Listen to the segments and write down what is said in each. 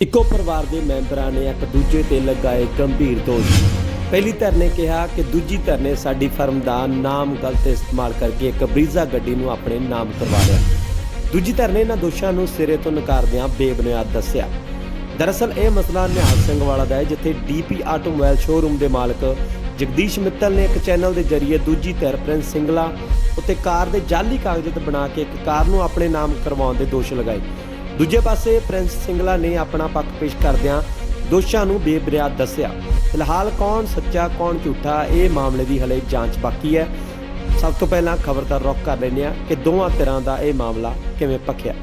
ਇੱਕੋ ਪਰਿਵਾਰ ਦੇ ਮੈਂਬਰਾਂ ਨੇ ਇੱਕ ਦੂਜੇ ਤੇ ਲਗਾਏ ਗੰਭੀਰ ਦੋਸ਼। ਪਹਿਲੀ ਧਿਰ ਨੇ ਕਿਹਾ ਕਿ ਦੂਜੀ ਧਿਰ ਨੇ ਸਾਡੀ ਫਰਮ ਦਾ ਨਾਮ ਗਲਤ ਇਸਤੇਮਾਲ ਕਰਕੇ ਇੱਕ ਬਰੀਜ਼ਾ ਗੱਡੀ ਨੂੰ ਆਪਣੇ ਨਾਮ ਕਰਵਾ ਲਿਆ। ਦੂਜੀ ਧਿਰ ਨੇ ਇਹਨਾਂ ਦੋਸ਼ਾਂ ਨੂੰ ਸਿਰੇ ਤੋਂ ਨਕਾਰਦਿਆਂ ਬੇਬੁਨਿਆਦ ਦੱਸਿਆ। ਦਰਅਸਲ ਇਹ ਮਸਲਾ ਨਿਹਾਲ ਸਿੰਘ ਵਾਲਾ ਦਾ ਹੈ, ਜਿੱਥੇ ਡੀਪੀ ਆਟੋਮੋਬਾਈਲ ਸ਼ੋਰੂਮ ਦੇ ਮਾਲਕ ਜਗਦੀਸ਼ ਮਿੱਤਲ ਨੇ ਇੱਕ ਚੈਨਲ ਦੇ ਜ਼ਰੀਏ ਦੂਜੀ ਧਿਰ ਪ੍ਰਿੰਸ ਸਿੰਗਲਾ ਉੱਤੇ ਕਾਰ ਦੇ ਜਾਲੀ ਕਾਗਜ਼ਾਤ ਬਣਾ ਕੇ ਇੱਕ ਕਾਰ ਨੂੰ ਆਪਣੇ ਨਾਮ ਕਰਵਾਉਣ ਦੇ ਦੋਸ਼ ਲਗਾਏ। ਦੂਜੇ ਪਾਸੇ ਪ੍ਰਿੰਸ ਸਿੰਗਲਾ ਨੇ ਆਪਣਾ ਪੱਖ ਪੇਸ਼ ਕਰਦਿਆਂ ਦੋਸ਼ਾਂ ਨੂੰ ਬੇਬੁਨਿਆਦ ਦੱਸਿਆ, ਫਿਲਹਾਲ ਕੌਣ ਸੱਚਾ, ਕੌਣ ਝੂਠਾ, ਇਹ ਮਾਮਲੇ ਦੀ ਹਲੇ ਜਾਂਚ ਬਾਕੀ ਹੈ। ਸਭ ਤੋਂ ਪਹਿਲਾਂ ਖਬਰ ਦਾ ਕਰ ਲੈਂਦੇ ਹਾਂ ਕਿ ਦੋਵਾਂ ਤਰ੍ਹਾਂ ਦਾ ਇਹ ਮਾਮਲਾ ਕਿਵੇਂ ਪੱਕਿਆ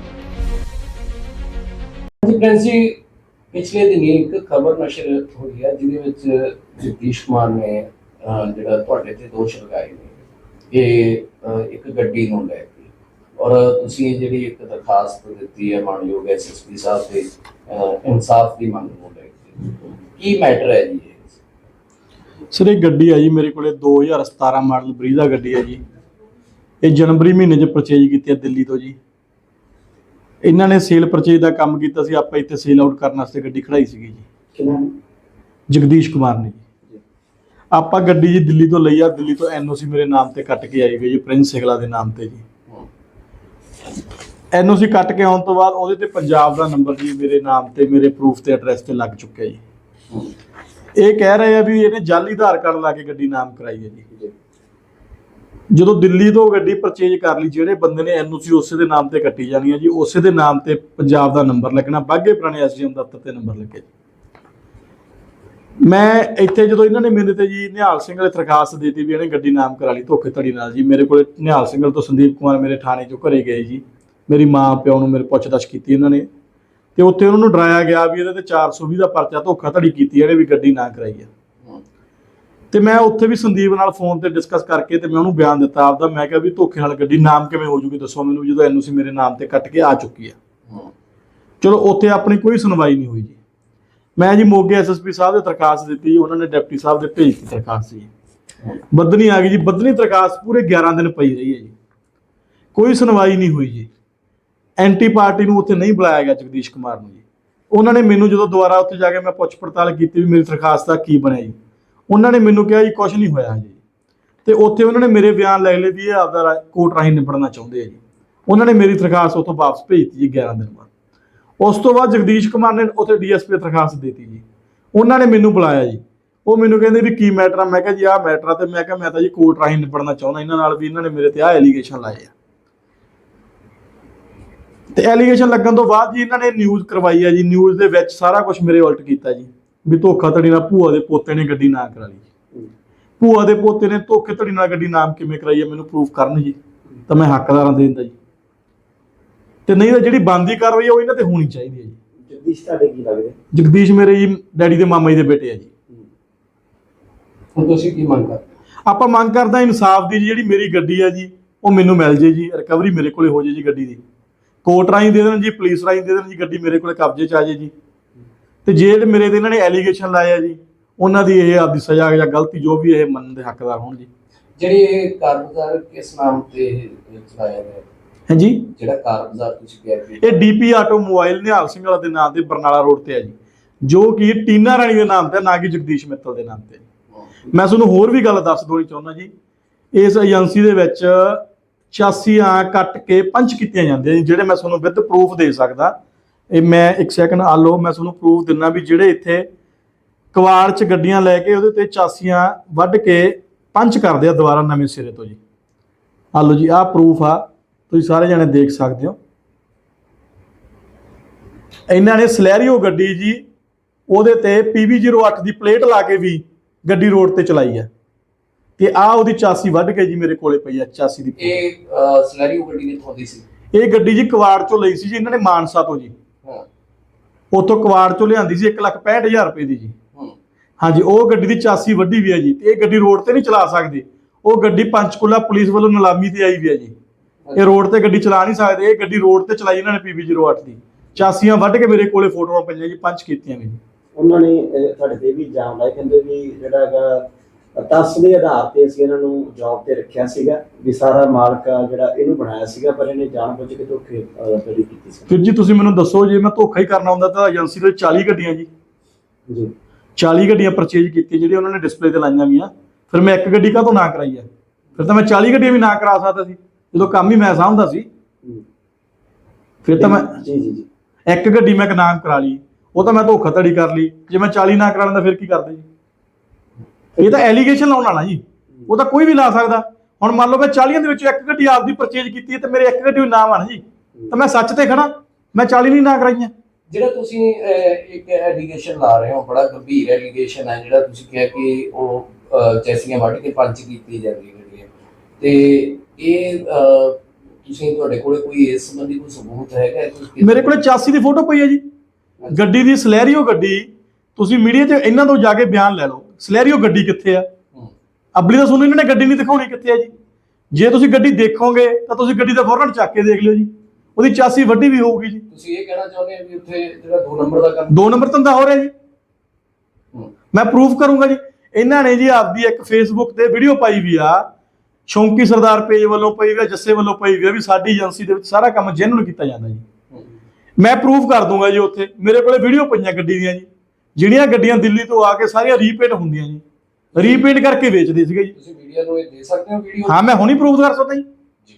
ਜੀ ਫਰੈਂਡਸ ਜੀ, ਪਿਛਲੇ ਦਿਨੀ ਇੱਕ ਖਬਰ ਨਸ਼ਰ ਹੋਈ ਹੈ, ਜਿਹਦੇ ਵਿੱਚ ਜਗਦੀਸ਼ ਕੁਮਾਰ ਨੇ ਜਿਹੜਾ ਤੁਹਾਡੇ ਤੇ ਦੋਸ਼ ਲਗਾਏ ਨੇ, ਇਹ ਇੱਕ ਗੱਡੀ ਨੂੰ ਲੈ ਕੇ ਔਰ ਤੁਸੀਂ ਜਿਹੜੀ ਇੱਕ ਦਰਖਾਸਤ ਦਿੱਤੀ ਹੈ ਮਾਨਯੋਗ ਐਸਐਸਪੀ ਸਾਹਿਬ ਦੇ ਅਹ, ਇਨਸਾਫ ਦੀ ਮੰਗ ਨੂੰ ਲੈ ਕੇ ਕੀ ਮੈਟਰ ਹੈ ਜੀ ਸਰ ਇਹ ਗੱਡੀ ਆ ਜੀ ਮੇਰੇ ਕੋਲੇ 2017 ਮਾਡਲ ਬਰੀਜ਼ਾ ਗੱਡੀ ਹੈ ਜੀ। ਇਹ ਜਨਵਰੀ ਮਹੀਨੇ 'ਚ ਪਰਚੇਜ ਕੀਤੀ ਹੈ ਦਿੱਲੀ ਤੋਂ ਜੀ। ਇਹਨਾਂ ਨੇ ਸੇਲ ਪਰਚੇਜ ਦਾ ਕੰਮ ਕੀਤਾ ਸੀ ਆਪਾਂ ਇੱਥੇ ਸੇਲ ਆਊਟ ਕਰਨ ਵਾਸਤੇ ਗੱਡੀ ਖੜਾਈ ਸੀਗੀ ਜੀ। ਜਗਦੀਸ਼ ਕੁਮਾਰ ਨੇ ਜੀ। ਆਪਾਂ ਗੱਡੀ ਜੀ ਦਿੱਲੀ ਤੋਂ ਲਈ ਆ ਦਿੱਲੀ ਤੋਂ ਐਨਓਸੀ ਮੇਰੇ ਨਾਮ ਤੇ ਕੱਟ ਕੇ ਆਈ ਗਈ ਜੀ ਪ੍ਰਿੰਸ ਸਿਗਲਾ ਦੇ ਨਾਮ ਤੇ ਜੀ। ਐਨਓਸੀ ਕੱਟ ਕੇ ਆਉਣ ਤੋਂ ਬਾਅਦ ਉਹਦੇ ਤੇ ਪੰਜਾਬ ਦਾ ਨੰਬਰ ਜੀ ਮੇਰੇ ਨਾਮ ਤੇ ਮੇਰੇ ਪ੍ਰੂਫ ਤੇ ਐਡਰੈਸ ਤੇ ਲੱਗ ਚੁੱਕਿਆ ਜੀ। ਇਹ ਕਹਿ ਰਹੇ ਆ ਵੀ ਇਹਨੇ ਜਾਲੀ ਆਧਾਰ ਕਾਰਡ ਲਾ ਕੇ ਗੱਡੀ ਨਾਮ ਕਰਾਈ ਹੈ ਜੀ। ਜਦੋਂ ਦਿੱਲੀ ਤੋਂ ਗੱਡੀ ਪਰਚੇਜ ਕਰ ਲਈ ਜਿਹੜੇ ਬੰਦੇ ਨੇ ਐਨਓਸੀ ਉਸੇ ਦੇ ਨਾਮ ਤੇ ਕੱਟੀ ਜਾਣੀ ਹੈ ਜੀ ਉਸੇ ਦੇ ਨਾਮ ਤੇ ਪੰਜਾਬ ਦਾ ਨੰਬਰ ਲੱਗਣਾ ਬਾਗੇ ਪੁਰਾਣੇ ਐਸਡੀਐਮ ਦਫ਼ਤਰ ਤੇ ਨੰਬਰ ਲੱਗੇ ਮੈਂ ਇੱਥੇ ਜਦੋਂ ਇਹਨਾਂ ਨੇ ਮੇਰੇ ਤੇ ਜੀ ਨਿਹਾਲ ਸਿੰਘ ਵਾਲੇ ਦਰਖਾਸਤ ਦਿੱਤੀ ਵੀ ਇਹਨੇ ਗੱਡੀ ਨਾਮ ਕਰਾ ਲਈ ਧੋਖੇ ਧੜੀ ਨਾਲ ਜੀ ਮੇਰੇ ਕੋਲੇ ਨਿਹਾਲ ਸਿੰਘ ਤੋਂ ਸੰਦੀਪ ਕੁਮਾਰ ਮੇਰੇ ਥਾਣੇ ਚੋਂ ਘਰੇ ਗਏ ਜੀ। ਮੇਰੀ ਮਾਂ ਪਿਓ ਨੂੰ ਮੇਰੇ ਪੁੱਛਦਛ ਕੀਤੀ ਇਹਨਾਂ ਨੇ ਤੇ ਉੱਥੇ ਉਹਨਾਂ ਨੂੰ ਡਰਾਇਆ ਗਿਆ ਵੀ ਇਹਦੇ ਤੇ 420 ਦਾ ਪਰਚਾ ਧੋਖਾਧੜੀ ਕੀਤੀ ਇਹਨੇ ਵੀ ਗੱਡੀ ਨਾ ਕਰਾਈ ਹੈ ਤੇ ਮੈਂ ਉੱਥੇ ਵੀ ਸੰਦੀਪ ਨਾਲ ਫੋਨ ਤੇ ਡਿਸਕਸ ਕਰਕੇ ਤੇ ਮੈਂ ਉਹਨੂੰ ਬਿਆਨ ਦਿੱਤਾ ਆਪਦਾ ਮੈਂ ਕਿਹਾ ਵੀ ਧੋਖੇ ਨਾਲ ਗੱਡੀ ਨਾਮ ਕਿਵੇਂ ਹੋ ਜੂਗੀ ਦੱਸੋ ਮੈਨੂੰ ਜਦੋਂ ਐਨਓਸੀ ਮੇਰੇ ਨਾਮ ਤੇ ਕੱਟ ਕੇ ਆ ਚੁੱਕੀ ਆ। ਚਲੋ ਉੱਥੇ ਆਪਣੀ ਕੋਈ ਸੁਣਵਾਈ ਨਹੀਂ ਹੋਈ ਜੀ। ਮੈਂ ਜੀ ਮੋਗੇ ਐਸਐਸਪੀ ਸਾਹਿਬ ਦੇ ਦਰਖਾਸਤ ਦਿੱਤੀ ਜੀ, ਉਹਨਾਂ ਨੇ ਡਿਪਟੀ ਸਾਹਿਬ ਦੇ ਭੇਜ ਦਿੱਤੀ ਦਰਖਾਸਤ ਜੀ। ਬੱਦਨੀ ਆ ਗਈ ਜੀ ਬੱਦਨੀ ਦਰਖਾਸਤ ਪੂਰੇ 11 ਦਿਨ ਪਈ ਰਹੀ ਹੈ ਜੀ। ਕੋਈ ਸੁਣਵਾਈ ਨਹੀਂ ਹੋਈ ਜੀ। ਐਂਟੀ ਪਾਰਟੀ ਨੂੰ ਉੱਥੇ ਨਹੀਂ ਬੁਲਾਇਆ ਗਿਆ ਜਗਦੀਸ਼ ਕੁਮਾਰ ਨੂੰ ਜੀ। ਉਹਨਾਂ ਨੇ ਮੈਨੂੰ ਜਦੋਂ ਦੁਬਾਰਾ ਉੱਥੇ ਜਾ ਕੇ ਮੈਂ ਪੁੱਛ ਪੜਤਾਲ ਕੀਤੀ ਵੀ ਮੇਰੀ ਦਰਖਾਸਤ ਦਾ ਕੀ ਬਣਿਆ ਜੀ। ਉਹਨਾਂ ਨੇ ਮੈਨੂੰ ਕਿਹਾ ਜੀ ਕੁਝ ਨਹੀਂ ਹੋਇਆ ਜੀ ਤੇ ਉੱਥੇ ਉਹਨਾਂ ਨੇ ਮੇਰੇ ਬਿਆਨ ਲੈ ਲਏ ਵੀ ਇਹ ਆਪਦਾ ਰਾ- ਕੋਰਟ ਰਾਹੀਂ ਨਿਬੜਨਾ ਚਾਹੁੰਦੇ ਆ ਜੀ। ਉਹਨਾਂ ਨੇ ਮੇਰੀ ਦਰਖਾਸਤ ਉੱਥੋਂ ਵਾਪਸ ਭੇਜਤੀ ਜੀ 11 ਦਿਨ ਬਾਅਦ। ਉਸ ਤੋਂ ਬਾਅਦ ਜਗਦੀਸ਼ ਕੁਮਾਰ ਨੇ ਉੱਥੇ ਡੀਐਸਪੀ ਦਰਖਾਸਤ ਦਿੱਤੀ ਜੀ। ਉਹਨਾਂ ਨੇ ਮੈਨੂੰ ਬੁਲਾਇਆ ਜੀ। ਉਹ ਮੈਨੂੰ ਕਹਿੰਦੇ ਵੀ ਕੀ ਮੈਟਰ ਆ? ਮੈਂ ਕਿਹਾ ਜੀ, ਆਹ ਮੈਟਰ ਆ ਤੇ ਮੈਂ ਕਿਹਾ ਮੈਂ ਤਾਂ ਜੀ ਕੋਰਟ ਰਾਹੀਂ ਨਿਬੜਨਾ ਚਾਹੁੰਦਾ, ਇਹਨਾਂ ਨਾਲ ਵੀ ਇਹਨਾਂ ਨੇ ਮੇਰੇ ਤੇ ਆਹ ਐਲੀਗੇਸ਼ਨ ਲਾਏ ਆ। ਤੇ ਐਲੀਗੇਸ਼ਨ ਲੱਗਣ ਤੋਂ ਬਾਅਦ ਜੀ ਇਹਨਾਂ ਨੇ ਨਿਊਜ਼ ਕਰਵਾਈ ਆ ਜੀ ਨਿਊਜ਼ ਦੇ ਵਿੱਚ ਸਾਰਾ ਕੁਝ ਮੇਰੇ ਉਲਟ ਕੀਤਾ ਜੀ ਵੀ ਧੋਖਾਧੜੀ ਨਾਲ ਭੂਆ ਦੇ ਪੋਤੇ ਨੇ ਗੱਡੀ ਨਾ ਕਰਾ ਲਈ ਭੂਆ ਦੇ ਪੋਤੇ ਨੇ ਧੋਖੇ ਧੜੀ ਨਾਲ ਗੱਡੀ ਨਾਮ ਕਿਵੇਂ ਕਰਾਈ ਹੈ ਮੈਨੂੰ ਪ੍ਰੂਫ ਕਰਨ ਜੀ ਤਾਂ ਮੈਂ ਹੱਕਦਾਰਾਂ ਦੇ ਦਿੰਦਾ ਜੀ। ਤੇ ਨਹੀਂ ਤਾਂ ਜਿਹੜੀ ਬੰਦੀ ਕਾਰਵਾਈ ਹੈ ਉਹ ਇਹਨਾਂ ਤੇ ਹੋਣੀ ਚਾਹੀਦੀ ਹੈ ਜੀ। ਜਗਦੀਸ਼ ਤੁਹਾਡੇ ਕੀ ਲੱਗਦੇ? ਜਗਦੀਸ਼ ਮੇਰੇ ਜੀ ਡੈਡੀ ਦੇ ਮਾਮਾ ਜੀ ਦੇ ਬੇਟੇ ਆ ਜੀ। ਹੁਣ ਤੁਸੀਂ ਕੀ ਮੰਗ ਕਰਦੇ? ਆਪਾਂ ਮੰਗ ਕਰਦਾ ਇਨਸਾਫ ਦੀ ਜੀ, ਜਿਹੜੀ ਮੇਰੀ ਗੱਡੀ ਆ ਜੀ ਉਹ ਮੈਨੂੰ ਮਿਲ ਜੇ ਜੀ ਰਿਕਵਰੀ ਮੇਰੇ ਕੋਲੇ ਹੋ ਜੇ ਜੀ ਗੱਡੀ ਦੀ। ਕੋਰਟ ਰਾਹੀਂ ਦੇ ਦੇਣ ਜੀ ਪੁਲਿਸ ਰਾਹੀਂ ਦੇ ਦੇਣ ਜੀ ਗੱਡੀ ਮੇਰੇ ਕੋਲੇ ਕਬਜ਼ੇ 'ਚ ਆ ਜੇ ਜੀ। ਤੇ ਜੇ ਜਿਹੜੇ ਮੇਰੇ ਤੇ ਇਹਨਾਂ ਨੇ ਐਲੀਗੇਸ਼ਨ ਲਾਏ ਆ ਜੀ ਉਹਨਾਂ ਦੀ ਇਹ ਆਪਦੀ ਸਜ਼ਾ ਜਾਂ ਗਲਤੀ ਜੋ ਵੀ ਇਹ ਮੰਨਣ ਦੇ ਹੱਕਦਾਰ ਹੋਣ ਜੀ। ਜਿਹੜੀ ਇਹ ਕਾਰਗੁਜ਼ਾਰ ਕਿਸ ਨਾਮ ਤੇ ਚਲਾਇਆ ਗਿਆ? ਹਾਂਜੀ ਜਿਹੜਾ ਕਾਰਗੁਜ਼ਾਰ ਤੁਸੀਂ ਕਿਹਾ ਕਿ ਇਹ DP auto mobile Nihal Singh Wala ਦੇ ਨਾਮ ਤੇ ਬਰਨਾਲਾ ਰੋਡ ਤੇ ਆ ਜੀ। ਜੋ ਕਿ ਟੀਨਾ ਰਾਣੀ ਦੇ ਨਾਮ ਤੇ ਨਾ ਕਿ ਜਗਦੀਸ਼ ਮਿੱਤਲ ਦੇ ਨਾਮ ਤੇ। ਮੈਂ ਤੁਹਾਨੂੰ ਹੋਰ ਵੀ ਗੱਲ ਦੱਸ ਦੋਣੀ ਚਾਹੁੰਦਾ ਜੀ। ਇਸ ਏਜੰਸੀ ਦੇ ਵਿੱਚ ਚਾਸੀਆਂ ਕੱਟ ਕੇ ਪੰਚ ਕੀਤੀਆਂ ਜਾਂਦੀਆਂ ਜੀ, ਜਿਹੜੇ ਮੈਂ ਤੁਹਾਨੂੰ ਵਿਦ ਪ੍ਰੂਫ ਦੇ ਸਕਦਾ। ਇਹ ਮੈਂ ਇੱਕ ਸੈਕਿੰਡ ਆ ਲਓ, ਮੈਂ ਤੁਹਾਨੂੰ ਪ੍ਰੂਫ ਦਿੰਨਾ ਵੀ ਜਿਹੜੇ ਇੱਥੇ ਕਵਾੜ 'ਚ ਗੱਡੀਆਂ ਲੈ ਕੇ ਉਹਦੇ ਤੇ ਚਾਸੀਆਂ ਵੱਢ ਕੇ ਪੰਚ ਕਰਦੇ ਆ ਦੁਬਾਰਾ ਨਵੇਂ ਸਿਰੇ ਤੋਂ ਜੀ। ਆ ਲਓ ਜੀ, ਆਹ ਪ੍ਰੂਫ ਆ, ਤੁਸੀਂ ਸਾਰੇ ਜਣੇ ਦੇਖ ਸਕਦੇ ਹੋ। ਇਹਨਾਂ ਨੇ ਸਲੈਰੀਓ ਗੱਡੀ ਜੀ, ਉਹਦੇ ਤੇ PV08 ਦੀ ਪਲੇਟ ਲਾ ਕੇ ਵੀ ਗੱਡੀ ਰੋਡ ਤੇ ਚਲਾਈ ਹੈ ਤੇ ਆ ਉਹਦੀ ਚਾਸੀ ਵੱਢ ਕੇ ਜੀ ਮੇਰੇ ਕੋਲੇ ਪਈ ਹੈ ਚਾਸੀ ਦੀ ਇਹ ਅਹ, ਸਲੈਰੀਓ ਗੱਡੀ ਨੇ ਤੁਹਾਡੀ ਸੀ? ਇਹ ਗੱਡੀ ਜੀ ਕਵਾੜ ਚੋਂ ਲਈ ਸੀ ਜੀ ਇਹਨਾਂ ਨੇ ਮਾਨਸਾ ਤੋਂ ਜੀ। ਹਾਂ। ਉਥੋਂ ਕਵਾੜ ਚੋਂ ਲਿਆਂਦੀ ਸੀ 165000 ਰੁਪਏ ਦੀ ਜੀ। ਹੂੰ। ਹਾਂਜੀ ਉਹ ਗੱਡੀ ਦੀ ਚਾਸੀ ਵੱਡੀ ਵੀ ਹੈ ਜੀ ਤੇ ਇਹ ਗੱਡੀ ਰੋਡ ਤੇ ਨਹੀਂ ਚਲਾ ਸਕਦੇ। ਉਹ ਗੱਡੀ ਪੰਚਕੂਲਾ ਪੁਲਿਸ ਵੱਲੋਂ ਨਿਲਾਮੀ ਤੇ ਆਈ ਵੀ ਹੈ ਜੀ। ਇਹ ਰੋਡ ਤੇ ਗੱਡੀ ਚਲਾ ਨਹੀਂ ਸਕਦੇ ਇਹ ਗੱਡੀ ਰੋਡ ਤੇ ਚਲਾਈ ਇਹਨਾਂ ਨੇ PV08 ਦੀ। ਚਾਸੀਆਂ ਵੱਢ ਕੇ ਮੇਰੇ ਕੋਲੇ ਫੋਟੋਆਂ ਪਈਆਂ ਜੀ ਪੰਚ ਕੀਤੀਆਂ ਨੇ ਜੀ। ਉਹਨਾਂ ਨੇ ਤੁਹਾਡੇ ਤੇ ਵੀ ਇਲਜ਼ਾਮ ਲਾਏ ਕਹਿੰਦੇ ਵੀ ਜਿਹੜਾ ਹੈਗਾ ਤਸ ਦੇ ਆਧਾਰ ਤੇ ਅਸੀਂ ਇਹਨਾਂ ਨੂੰ ਜੌਬ ਤੇ ਰੱਖਿਆ ਸੀਗਾ ਵੀ ਸਾਰਾ ਮਾਲਕ ਆ ਜਿਹੜਾ ਇਹਨੂੰ ਬਣਾਇਆ ਸੀਗਾ ਪਰ ਇਹਨੇ ਜਾਣਬੁੱਝ ਕੇ ਧੋਖੇ ਕਰੀ ਕੀਤੀ ਸੀ। ਫਿਰ ਜੀ ਤੁਸੀਂ ਮੈਨੂੰ ਦੱਸੋ ਜੇ ਮੈਂ ਧੋਖਾ ਹੀ ਕਰਨਾ ਹੁੰਦਾ ਤਾਂ ਏਜੰਸੀ ਦੇ 40 ਗੱਡੀਆਂ ਜੀ। ਜੀ। 40 ਗੱਡੀਆਂ ਪਰਚੇਜ ਕੀਤੀਆਂ ਜਿਹੜੀਆਂ ਉਹਨਾਂ ਨੇ ਡਿਸਪਲੇ ਤੇ ਲਾਈਆਂ ਵੀਆਂ। ਫਿਰ ਮੈਂ ਇੱਕ ਗੱਡੀ ਕਾਹਤੋਂ ਨਾ ਕਰਾਈ ਹੈ ਫਿਰ ਤਾਂ ਮੈਂ 40 ਗੱਡੀਆਂ ਵੀ ਨਾ ਕਰਾ ਸਕਦਾ ਸੀ। ਜਦੋਂ ਕੰਮ ਹੀ ਮੈਂ ਸਾਂਭਦਾ ਸੀ। ਫਿਰ ਤਾਂ ਮੈਂ ਜੀ ਜੀ ਜੀ। ਇੱਕ ਗੱਡੀ ਮੈਂ ਨਾਮ ਕਰਾ ਲਈ। ਉਹ ਤਾਂ ਮੈਂ ਧੋਖਾਧੜੀ ਕਰ ਲਈ। ਜੇ ਮੈਂ 40 ਨਾ ਕਰਾ ਲੈਂਦਾ ਫਿਰ ਕੀ ਕਰਦੇ ਜੀ? ਇਹ ਤਾਂ ਐਲੀਗੇਸ਼ਨ ਲਾਉਣ ਵਾਲਾ ਜੀ। ਉਹ ਤਾਂ ਕੋਈ ਵੀ ਲਾ ਸਕਦਾ। ਹੁਣ ਮੰਨ ਲਓ ਮੈਂ 40 ਦੇ ਵਿੱਚੋਂ ਇੱਕ ਗੱਡੀ ਆਪਦੀ ਪਰਚੇਜ ਕੀਤੀ ਹੈ ਤੇ ਮੇਰੇ ਇੱਕ ਗੱਡੀ ਨਾਮ ਆ ਨਾ ਜੀ। ਤਾਂ ਮੈਂ ਸੱਚ ਤੇ ਖੜਾ ਮੈਂ 40 ਨਹੀਂ ਨਾ ਕਰਾਈਆਂ। ਜਿਹੜਾ ਤੁਸੀਂ ਇੱਕ ਐਲੀਗੇਸ਼ਨ ਲਾ ਰਹੇ ਹੋ ਬੜਾ ਗੰਭੀਰ ਐਲੀਗੇਸ਼ਨ ਹੈ ਜਿਹੜਾ ਤੁਸੀਂ ਕਿਹਾ ਕਿ ਉਹ ਚੈਸੀਆਂ ਵੱਢ ਕੇ ਪੰਚ ਕੀਤੀ ਜਾਂਦੀ ਗੱਡੀਆਂ ਤੇ ਇਹ ਤੁਸੀਂ ਤੁਹਾਡੇ ਕੋਲੇ ਕੋਈ ਇਸ ਸੰਬੰਧੀ ਕੋਈ ਸਬੂਤ ਹੈਗਾ ਮੇਰੇ ਕੋਲੇ 84 ਦੀ ਫੋਟੋ ਪਈ ਹੈ ਜੀ। ਗੱਡੀ ਦੀ ਸਲੈਰੀਓ ਗੱਡੀ ਤੁਸੀਂ ਮੀਡੀਆ 'ਚ ਇਹਨਾਂ ਤੋਂ ਜਾ ਕੇ ਬਿਆਨ ਲੈ ਲਓ। ਸਲੈਰੀਓ ਗੱਡੀ ਕਿੱਥੇ ਆ। ਅਬਲੀ ਤਾਂ ਤੁਹਾਨੂੰ ਇਹਨਾਂ ਨੇ ਗੱਡੀ ਨਹੀਂ ਦਿਖਾਉਣੀ ਕਿੱਥੇ ਆ ਜੀ? ਜੇ ਤੁਸੀਂ ਗੱਡੀ ਦੇਖੋਗੇ ਤਾਂ ਤੁਸੀਂ ਗੱਡੀ ਦਾ ਫੋਰਨ ਚੱਕ ਕੇ ਦੇਖ ਲਿਓ ਜੀ। ਉਹਦੀ 84 ਵੱਡੀ ਵੀ ਹੋਊਗੀ ਜੀ। ਤੁਸੀਂ ਇਹ ਕਹਿਣਾ ਚਾਹੁੰਦੇ ਹੋ ਵੀ ਉੱਥੇ ਜਿਹੜਾ ਦੋ ਨੰਬਰ ਦਾ ਕੰਮ ਦੋ ਨੰਬਰ ਧੰਦਾ ਹੋ ਰਿਹਾ ਜੀ। ਮੈਂ ਪ੍ਰੂਫ ਕਰੂੰਗਾ ਜੀ। ਇਹਨਾਂ ਨੇ ਜੀ ਆਪਦੀ ਇੱਕ ਫੇਸਬੁੱਕ ਤੇ ਵੀਡੀਓ ਪਾਈ ਵੀ ਆ। ਸ਼ੌਂਕੀ ਸਰਦਾਰ ਪੇਜ ਵੱਲੋਂ ਪਈ ਵੀ ਆ ਜੱਸੇ ਵੱਲੋਂ ਪਈ ਵੀ ਆ ਵੀ ਸਾਡੀ ਏਜੰਸੀ ਦੇ ਵਿੱਚ ਸਾਰਾ ਕੰਮ ਜੈਨੂਨ ਕੀਤਾ ਜਾਂਦਾ ਜੀ। ਮੈਂ ਪ੍ਰੂਫ ਕਰ ਦੂੰਗਾ ਜੀ ਉੱਥੇ। ਮੇਰੇ ਕੋਲੇ ਵੀਡੀਓ ਪਈਆਂ ਗੱਡੀ ਦੀਆਂ ਜੀ। ਜਿਹੜੀਆਂ ਗੱਡੀਆਂ ਦਿੱਲੀ ਤੋਂ ਆ ਕੇ ਸਾਰੀਆਂ ਰੀਪੇਂਟ ਹੁੰਦੀਆਂ ਜੀ। ਰੀਪੇਂਟ ਕਰਕੇ ਵੇਚਦੇ ਸੀਗੇ ਜੀ। ਤੁਸੀਂ ਮੀਡੀਆ ਨੂੰ ਇਹ ਦੇ ਸਕਦੇ ਹੋ ਵੀਡੀਓ ਹਾਂ ਮੈਂ ਹੁਣੀ ਪ੍ਰੂਫ ਕਰ ਸਕਦਾ ਜੀ। ਜੀ।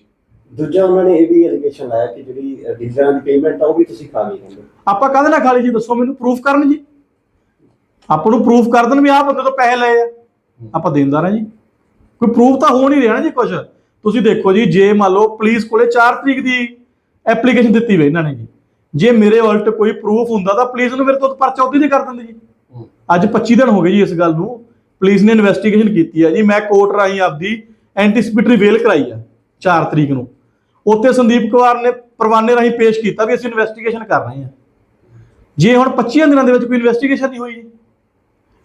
ਦੂਜਾ ਉਹਨਾਂ ਨੇ ਇਹ ਵੀ ਐਲੀਗੇਸ਼ਨ ਲਾਇਆ ਕਿ ਜਿਹੜੀ ਡੀਲਰਾਂ ਦੀ ਪੇਮੈਂਟ ਆ ਉਹ ਵੀ ਤੁਸੀਂ ਖਾ ਗਏ ਕਹਿੰਦੇ ਆਪਾਂ ਕਾਹਦੇ ਨਾਲ ਖਾਲੀ ਜੀ? ਦੱਸੋ ਮੈਨੂੰ ਪ੍ਰੂਫ ਕਰਨ ਜੀ। ਆਪਾਂ ਨੂੰ ਪ੍ਰੂਫ ਕਰ ਦੇਣ ਵੀ ਆਹ ਬੰਦੇ ਤੋਂ ਪੈਸੇ ਲਏ ਆ। ਆਪਾਂ ਦੇਣਦਾਰ ਆ ਜੀ। ਕੋਈ ਪ੍ਰੂਫ ਤਾਂ ਹੋ ਨਹੀਂ ਰਿਹਾ ਨਾ ਜੀ ਕੁਝ ਤੁਸੀਂ ਦੇਖੋ ਜੀ ਜੇ ਮੰਨ ਲਓ ਪੁਲਿਸ ਕੋਲੇ 4 ਤਰੀਕ ਦੀ ਐਪਲੀਕੇਸ਼ਨ ਦਿੱਤੀ ਵੇ ਇਹਨਾਂ ਨੇ ਜੀ। ਜੇ ਮੇਰੇ ਉਲਟ ਕੋਈ ਪ੍ਰੂਫ ਹੁੰਦਾ ਤਾਂ ਪੁਲਿਸ ਨੂੰ ਮੇਰੇ ਤੋਂ ਪਰਚਾ ਉੱਤੇ ਦੀ ਕਰ ਦਿੰਦੇ ਜੀ। ਹੂੰ। ਅੱਜ 25 ਦਿਨ ਹੋ ਗਏ ਜੀ ਇਸ ਗੱਲ ਨੂੰ। ਪੁਲਿਸ ਨੇ ਇਨਵੈਸਟੀਗੇਸ਼ਨ ਕੀਤੀ ਹੈ ਜੀ। ਮੈਂ ਕੋਰਟ ਰਾਹੀਂ ਆਪਦੀ ਐਂਟੀਸਪੀਟਰੀ ਵੇਲ ਕਰਾਈ ਆ 4 ਤਰੀਕ ਨੂੰ। ਉੱਥੇ ਸੰਦੀਪ ਕੁਮਾਰ ਨੇ ਪਰਵਾਨੇ ਰਾਹੀਂ ਪੇਸ਼ ਕੀਤਾ ਵੀ ਅਸੀਂ ਇਨਵੈਸਟੀਗੇਸ਼ਨ ਕਰ ਰਹੇ ਹਾਂ। ਜੇ ਹੁਣ 25 ਦਿਨਾਂ ਦੇ ਵਿੱਚ ਕੋਈ ਇਨਵੈਸਟੀਗੇਸ਼ਨ ਨਹੀਂ ਹੋਈ ਜੀ